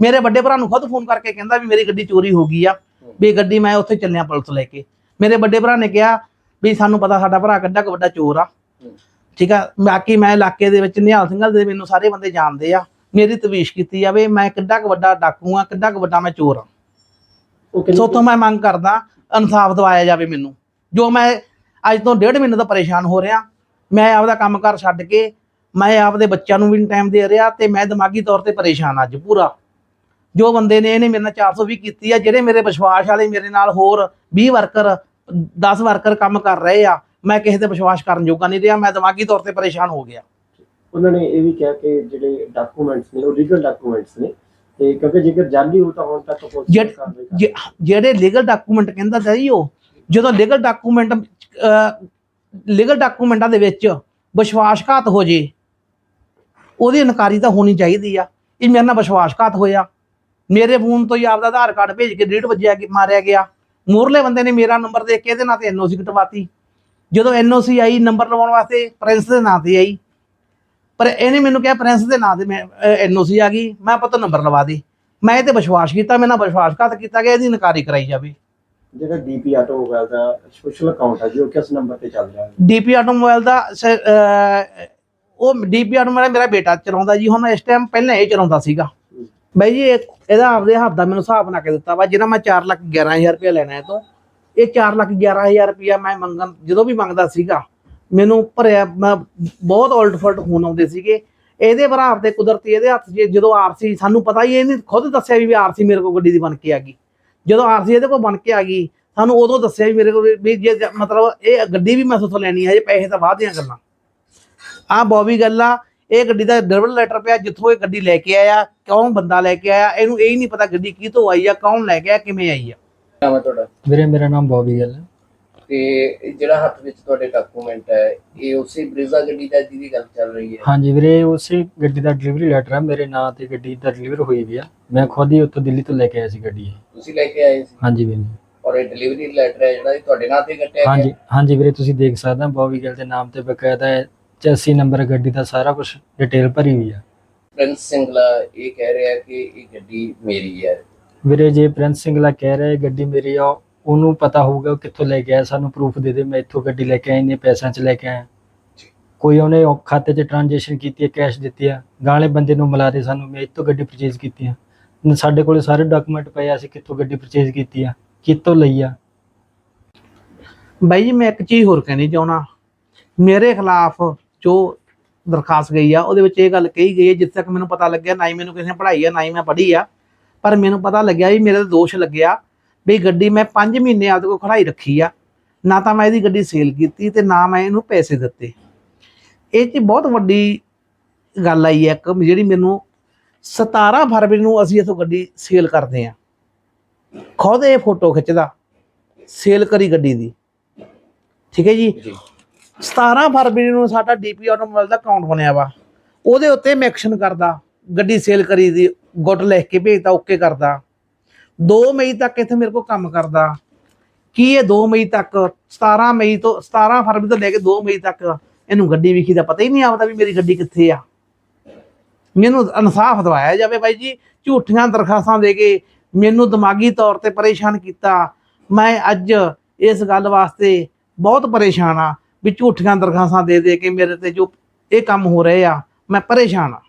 ਮੇਰੇ ਵੱਡੇ ਭਰਾ ਨੂੰ ਖੁਦ ਫੋਨ ਕਰਕੇ ਕਹਿੰਦਾ ਵੀ ਮੇਰੀ ਗੱਡੀ ਚੋਰੀ ਹੋ ਗਈ ਆ ਵੀ ਗੱਡੀ ਮੈਂ ਉੱਥੇ ਚੱਲਿਆ ਪੁਲਿਸ ਲੈ ਕੇ। ਮੇਰੇ ਵੱਡੇ ਭਰਾ ਨੇ ਕਿਹਾ ਵੀ ਸਾਨੂੰ ਪਤਾ ਸਾਡਾ ਭਰਾ ਕਿੱਡਾ ਕੁ ਵੱਡਾ ਚੋਰ ਆ। ਠੀਕ ਆ ਬਾਕੀ ਮੈਂ ਇਲਾਕੇ ਦੇ ਵਿੱਚ ਨਿਹਾਲ ਸਿੰਘਲ ਦੇ ਮੈਨੂੰ ਸਾਰੇ ਬੰਦੇ ਜਾਣਦੇ ਆ। ਮੇਰੀ ਤਵੀਸ਼ ਕੀਤੀ ਜਾਵੇ ਮੈਂ ਕਿੱਡਾ ਕੁ ਵੱਡਾ ਡਾਕੂ ਆ ਕਿੱਡਾ ਕੁ ਵੱਡਾ ਮੈਂ ਚੋਰ ਆ। ਸੋ ਤੋਂ ਮੈਂ ਮੰਗ ਕਰਦਾ ਇਨਸਾਫ ਦਿਵਾਇਆ ਜਾਵੇ ਮੈਨੂੰ। ਜੋ ਮੈਂ ਅੱਜ ਤੋਂ ਡੇਢ ਮਹੀਨੇ ਤੋਂ ਪਰੇਸ਼ਾਨ ਹੋ ਰਿਹਾ ਮੈਂ ਆਪਦਾ ਕੰਮਕਾਰ ਛੱਡ ਕੇ ਮੈਂ ਆਪਦੇ ਬੱਚਿਆਂ ਨੂੰ ਵੀ ਟਾਈਮ ਦੇ ਰਿਹਾ ਤੇ ਮੈਂ ਦਿਮਾਗੀ ਤੌਰ ਤੇ ਪਰੇਸ਼ਾਨ ਅੱਜ ਪੂਰਾ। ਜੋ ਬੰਦੇ ਨੇ ਇਹਨੇ ਮੇਰੇ ਨਾਲ 420 ਕੀਤੀ ਆ ਜਿਹੜੇ ਮੇਰੇ ਵਿਸ਼ਵਾਸ ਵਾਲੇ ਮੇਰੇ ਨਾਲ ਹੋਰ 20 ਵਰਕਰ 10 ਵਰਕਰ ਕੰਮ ਕਰ ਰਹੇ ਆ ਮੈਂ ਕਿਸੇ ਤੇ ਵਿਸ਼ਵਾਸ ਕਰਨ ਜੋਗਾ ਨਹੀਂ ਰਿਹਾ ਮੈਂ ਦਿਮਾਗੀ ਤੌਰ ਤੇ ਪਰੇਸ਼ਾਨ ਹੋ ਗਿਆ। ਉਹਨਾਂ ਨੇ ਇਹ ਵੀ ਕਿਹਾ ਕਿ ਜਿਹੜੇ ਡਾਕੂਮੈਂਟਸ ਨੇ ਲੀਗਲ ਡਾਕੂਮੈਂਟਸ ਨੇ ਤੇ ਕਿਉਂਕਿ ਜੇਕਰ ਜਾਲੀ ਹੋ ਤਾਂ ਹੁਣ ਤੱਕ ਪੁਲਿਸ ਜਿਹੜੇ- ਲੀਗਲ ਡਾਕੂਮੈਂਟ ਕਹਿੰਦਾ ਤਾਂ ਜੀ ਉਹ ਜਦੋਂ ਲੀਗਲ ਡਾਕੂਮੈਂਟ ਲੀਗਲ ਡਾਕੂਮੈਂਟਾਂ ਦੇ ਵਿੱਚ ਵਿਸ਼ਵਾਸਘਾਤ ਹੋ ਜੇ ਉਹਦੀ ਇਨਕਾਰੀ ਤਾਂ ਹੋਣੀ ਚਾਹੀਦੀ ਆ ਇਹ ਮੇਰੇ ਨਾਲ ਵਿਸ਼ਵਾਸਘਾਤ ਹੋਇਆ। ਮੇਰੇ ਫੋਨ ਤੋਂ ਹੀ ਆਪਦਾ ਆਧਾਰ ਕਾਰਡ ਭੇਜ ਕੇ ਵੱਜਿਆ ਕਿ ਮਾਰਿਆ ਗਿਆ। ਮੂਰਲੇ ਬੰਦੇ ਨੇ ਮੇਰਾ ਨੰਬਰ ਦੇਖ ਕੇ ਇਹਦੇ ਨਾਂ ਤੇ ਐਨਓਸੀ ਕਟਵਾਤੀ। ਜਦੋਂ ਐਨਓਸੀ ਆਈ ਨੰਬਰ ਲਵਾਉਣ ਵਾਸਤੇ ਪ੍ਰਿੰਸ ਦੇ ਨਾਂ ਤੇ ਆਈ। ਪਰ ਇਹਨੇ ਮੈਨੂੰ ਕਿਹਾ ਪ੍ਰਿੰਸ ਦੇ ਨਾਂ ਤੇ ਮੈਂ ਐਨਓਸੀ ਆ ਗਈ। ਮੈਂ ਪਤਾ ਨੰਬਰ ਲਵਾ ਦੇ। ਮੈਂ ਇਹ ਤੇ ਵਿਸ਼ਵਾਸ ਕੀਤਾ ਮੇਰੇ ਨਾਲ ਵਿਸ਼ਵਾਸਘਾਤ ਕੀਤਾ ਗਿਆ ਇਹਦੀ ਇਨਕਾਰੀ ਕਰਾਈ ਜਾਵੇ। ਜਿਹੜਾ ਡੀਪੀ ਆਟੋਮੋਬਾਈਲ ਦਾ ਸੋਸ਼ਲ ਅਕਾਊਂਟ ਹੈ ਜੀ ਉਹ ਕਿਸ ਨੰਬਰ ਤੇ ਚੱਲ ਰਿਹਾ ਹੈ? ਡੀਪੀ ਆਟੋਮੋਬਾਈਲ ਦਾ ਉਹ ਡੀਪੀ ਆਟੋਮੋਬਾਈਲ ਮੇਰਾ ਬੇਟਾ ਚਲਾਉਂਦਾ ਜੀ। ਹੁਣ ਇਸ ਟਾਈਮ ਪਹਿਲਾਂ ਇਹ ਚਲਾਉਂਦਾ ਸੀਗਾ। ਬਾਈ ਜੀ, ਇਹ- ਇਹਦਾ ਆਪਦੇ ਹੱਥ ਦਾ ਮੈਨੂੰ ਹਿਸਾਬ ਬਣਾ ਕੇ ਦਿੱਤਾ ਵਾ ਜਿਹੜਾ ਮੈਂ 4 ਲੱਖ 11000 ਰੁਪਇਆ ਲੈਣਾ ਇਹ ਤੋਂ। ਇਹ 4 ਲੱਖ 11000 ਰੁਪਇਆ ਮੈਂ ਮੰਗਣ ਜਦੋਂ ਵੀ ਮੰਗਦਾ ਸੀਗਾ, ਮੈਨੂੰ ਭਰਿਆ, ਮੈਂ ਬਹੁਤ ਉਲਟ ਫੁਲਟ ਖੂਨ ਆਉਂਦੇ ਸੀਗੇ। ਇਹਦੇ ਭਰਾ ਆਪਦੇ ਕੁਦਰਤੀ, ਇਹਦੇ ਹੱਥ 'ਚ ਜਦੋਂ ਆਰਸੀ ਸਾਨੂੰ ਪਤਾ ਹੀ ਇਹਨੇ ਖੁਦ ਦੱਸਿਆ ਵੀ ਆਰਸੀ ਮੇਰੇ ਕੋਲ ਗੱਡੀ ਦੀ ਬਣ ਕੇ ਆ ਗਈ। ਜਦੋਂ ਆਰਸੀ ਇਹਦੇ ਕੋਲ ਬਣ ਕੇ ਆ ਗਈ, ਸਾਨੂੰ ਉਦੋਂ ਦੱਸਿਆ ਵੀ ਮੇਰੇ ਕੋਲ ਵੀ- ਵੀ ਜੇ ਜ- ਮਤਲਬ ਇਹ ਗੱਡੀ ਵੀ ਮੈਂ ਸੁਥੋਂ ਲੈਣੀ ਹੈ ਜੇ ਪੈਸੇ ਤਾਂ ਬਾਅਦ ਦੀਆਂ ਗੱਲਾਂ। ਆ ਬੋਬੀ ਗੱਲ ਆ ਇਹ ਗੱਡੀ ਦਾ ਡਬਲ ਲੈਟਰ ਪਿਆ ਜਿੱਥੋਂ ਇਹ ਗੱਡੀ ਲੈ ਕੇ ਆਇਆ ਕੌਣ ਬੰਦਾ ਲੈ ਕੇ ਆਇਆ ਇਹਨੂੰ ਇਹ ਹੀ ਨਹੀਂ ਪਤਾ ਗੱਡੀ ਕਿਤੋਂ ਆਈ ਆ ਕੌਣ ਲੈ ਕੇ ਆਇਆ ਕਿਵੇਂ ਆਈ ਆ। ਨਾਮ ਹੈ ਤੁਹਾਡਾ? ਵੀਰੇ ਮੇਰਾ ਨਾਮ ਬੌਬੀ ਗੱਲ ਹੈ। ਤੇ ਜਿਹੜਾ ਹੱਥ ਵਿੱਚ ਤੁਹਾਡੇ ਡਾਕੂਮੈਂਟ ਹੈ ਇਹ ਉਸੇ ਬ੍ਰਿਜ਼ਾ ਗੱਡੀ ਦਾ ਜਿਹਦੀ ਗੱਲ ਚੱਲ ਰਹੀ ਹੈ? ਹਾਂਜੀ ਵੀਰੇ ਉਸੇ ਗੱਡੀ ਦਾ ਡਿਲੀਵਰੀ ਲੈਟਰ ਹੈ ਮੇਰੇ ਨਾਂ ਤੇ ਗੱਡੀ ਦਾ ਡਿਲੀਵਰ ਹੋਈ ਵੀ ਆ। ਮੈਂ ਖੁਦ ਹੀ ਉੱਥੋਂ ਦਿੱਲੀ ਤੋਂ ਲੈ ਕੇ ਆਇਆ ਸੀ ਗੱਡੀ ਇਹ। ਤੁਸੀਂ ਲੈ ਕੇ ਆਏ ਸੀ? ਹਾਂਜੀ ਵੀਰੇ। ਔਰ ਇਹ ਡਿਲੀਵਰੀ ਲੈਟਰ ਹੈ ਜਿਹੜਾ ਇਹ ਤੁਹਾਡੇ ਨਾਂ ਤੇ ਕੱਟਿਆ ਹਾਂਜੀ ਗਿਆ? ਹਾਂਜੀ ਵੀਰੇ ਤੁਸੀਂ ਦੇਖ ਸਕਦੇ ਹੋ ਬੌਬੀ ਗੱਲ ਦੇ ਨਾਮ ਤੇ ਬਕਾਇਦਾ 84 ਨੰਬਰ ਗੱਡੀ ਦਾ ਸਾਰਾ ਕੁਝ ਡਿਟੇਲ ਭਰੀ ਹੋਈ ਆ। ਪ੍ਰਿੰਸ ਸਿੰਘਲਾ ਇਹ ਕਹਿ ਰਿਹਾ ਕਿ ਇਹ ਗੱਡੀ ਮੇਰੀ ਹੈ ਵੀਰੇ ਜੇ ਪ੍ਰਿੰਸ ਸਿੰਘਲਾ ਕਹਿ ਰਿਹਾ ਇਹ ਗੱਡੀ ਮੇਰੀ ਆ ਉਹਨੂੰ ਪਤਾ ਹੋਊਗਾ ਉਹ ਕਿੱਥੋਂ ਲੈ ਕੇ ਆਇਆ ਸਾਨੂੰ ਪ੍ਰੂਫ ਦੇ ਦੇ ਮੈਂ ਇੱਥੋਂ ਗੱਡੀ ਲੈ ਕੇ ਆਇਆ ਇੰਨੇ ਪੈਸਿਆਂ 'ਚ ਲੈ ਕੇ ਆਇਆ। ਕੋਈ ਉਹਨੇ ਉਹ ਖਾਤੇ 'ਚ ਟ੍ਰਾਂਜੈਕਸ਼ਨ ਕੀਤੀ ਹੈ ਕੈਸ਼ ਦਿੱਤੀ ਆ ਗਾਲੇ ਬੰਦੇ ਨੂੰ ਮਿਲਾ ਦੇ ਸਾਨੂੰ ਮੈਂ ਇੱਥੋਂ ਗੱਡੀ ਪਰਚੇਜ਼ ਕੀਤੀ ਆ। ਸਾਡੇ ਕੋਲੇ ਸਾਰੇ ਡਾਕੂਮੈਂਟ ਪਏ ਆ ਅਸੀਂ ਕਿੱਥੋਂ ਗੱਡੀ ਪਰਚੇਜ਼ ਕੀਤੀ ਆ ਕਿੱਥੋਂ ਲਈ ਆ। ਬਾਈ ਜੀ ਮੈਂ ਇੱਕ ਚੀਜ਼ ਹੋਰ ਕਹਿਣੀ ਚਾਹਣਾ ਮੇਰੇ ਖਿਲਾਫ ਜੋ ਦਰਖਾਸਤ ਗਈ ਆ, ਉਹਦੇ ਵਿੱਚ ਇਹ ਗੱਲ ਕਹੀ ਗਈ ਹੈ ਜਿੱਥੇ ਤੱਕ ਮੈਨੂੰ ਪਤਾ ਲੱਗਿਆ, ਨਾ ਹੀ ਮੈਨੂੰ ਕਿਸੇ ਨੇ ਪੜ੍ਹਾਈ ਆ, ਨਾ ਹੀ ਮੈਂ ਪੜ੍ਹੀ ਆ, ਪਰ ਮੈਨੂੰ ਪਤਾ ਲੱਗਿਆ ਵੀ ਮੇਰੇ ਤੇ ਦੋਸ਼ ਲੱਗਿਆ ਵੀ ਗੱਡੀ ਮੈਂ 5 ਮਹੀਨੇ ਆਪਦੇ ਕੋਲ ਖੜਾਈ ਰੱਖੀ ਆ, ਨਾ ਤਾਂ ਮੈਂ ਇਹਦੀ ਗੱਡੀ ਸੇਲ ਕੀਤੀ ਤੇ ਨਾ ਮੈਂ ਇਹਨੂੰ ਪੈਸੇ ਦਿੱਤੇ। ਇਹ 'ਚ ਬਹੁਤ ਵੱਡੀ ਗੱਲ ਆਈ ਹੈ ਇੱਕ, ਜਿਹੜੀ ਮੈਨੂੰ 17 ਫਰਵਰੀ ਨੂੰ ਅਸੀਂ ਇਥੋਂ ਗੱਡੀ ਸੇਲ ਕਰਦੇ ਆ। ਖੁਦ ਇਹ ਫੋਟੋ ਖਿੱਚਦਾ, ਸੇਲ ਕਰੀ ਗੱਡੀ ਦੀ। ਠੀਕ ਹੈ ਜੀ। 17 ਫਰਵਰੀ ਨੂੰ ਸਾਡਾ ਡੀਪੀ ਆਟੋਮੋਬਾਈਲ ਦਾ ਅਕਾਊਂਟ ਬਣਿਆ ਵਾ। ਉਹਦੇ ਉੱਤੇ ਮੈਂ ਐਕਸ਼ਨ ਕਰਦਾ। ਗੱਡੀ ਸੇਲ ਕਰੀ ਦੀ, ਗੁੱਟ ਲਿਖ ਕੇ ਭੇਜਦਾ ਓਕੇ ਕਰਦਾ। 2 ਮਈ ਤੱਕ ਇੱਥੇ ਮੇਰੇ ਕੋਲ ਕੰਮ ਕਰਦਾ। ਕੀ ਇਹ 2 ਮਈ ਤੱਕ? 17 ਮਈ ਤੋਂ 17 ਫਰਵਰੀ ਤੋਂ ਲੈ ਕੇ 2 ਮਈ ਤੱਕ ਇਹਨੂੰ ਗੱਡੀ ਵਿਖੀ ਦਾ ਪਤਾ ਹੀ ਨਹੀਂ ਆਉਂਦਾ ਵੀ ਮੇਰੀ ਗੱਡੀ ਕਿੱਥੇ ਆ। ਮੈਨੂੰ ਇਨਸਾਫ ਦਵਾਇਆ ਜਾਵੇ ਬਾਈ ਜੀ, ਝੂਠੀਆਂ ਦਰਖਾਸਤਾਂ ਦੇ ਕੇ ਮੈਨੂੰ ਦਿਮਾਗੀ ਤੌਰ ਤੇ ਪਰੇਸ਼ਾਨ ਕੀਤਾ। ਮੈਂ ਅੱਜ ਇਸ ਗੱਲ ਵਾਸਤੇ ਬਹੁਤ ਪਰੇਸ਼ਾਨ ਆ। ਵੀ ਝੂਠੀਆਂ ਦਰਖਾਸਾਂ ਦੇ ਦੇ ਕੇ ਮੇਰੇ ਤੇ ਜੋ ਇਹ ਕੰਮ ਹੋ ਰਹੇ ਆ, ਮੈਂ ਪਰੇਸ਼ਾਨ ਆ।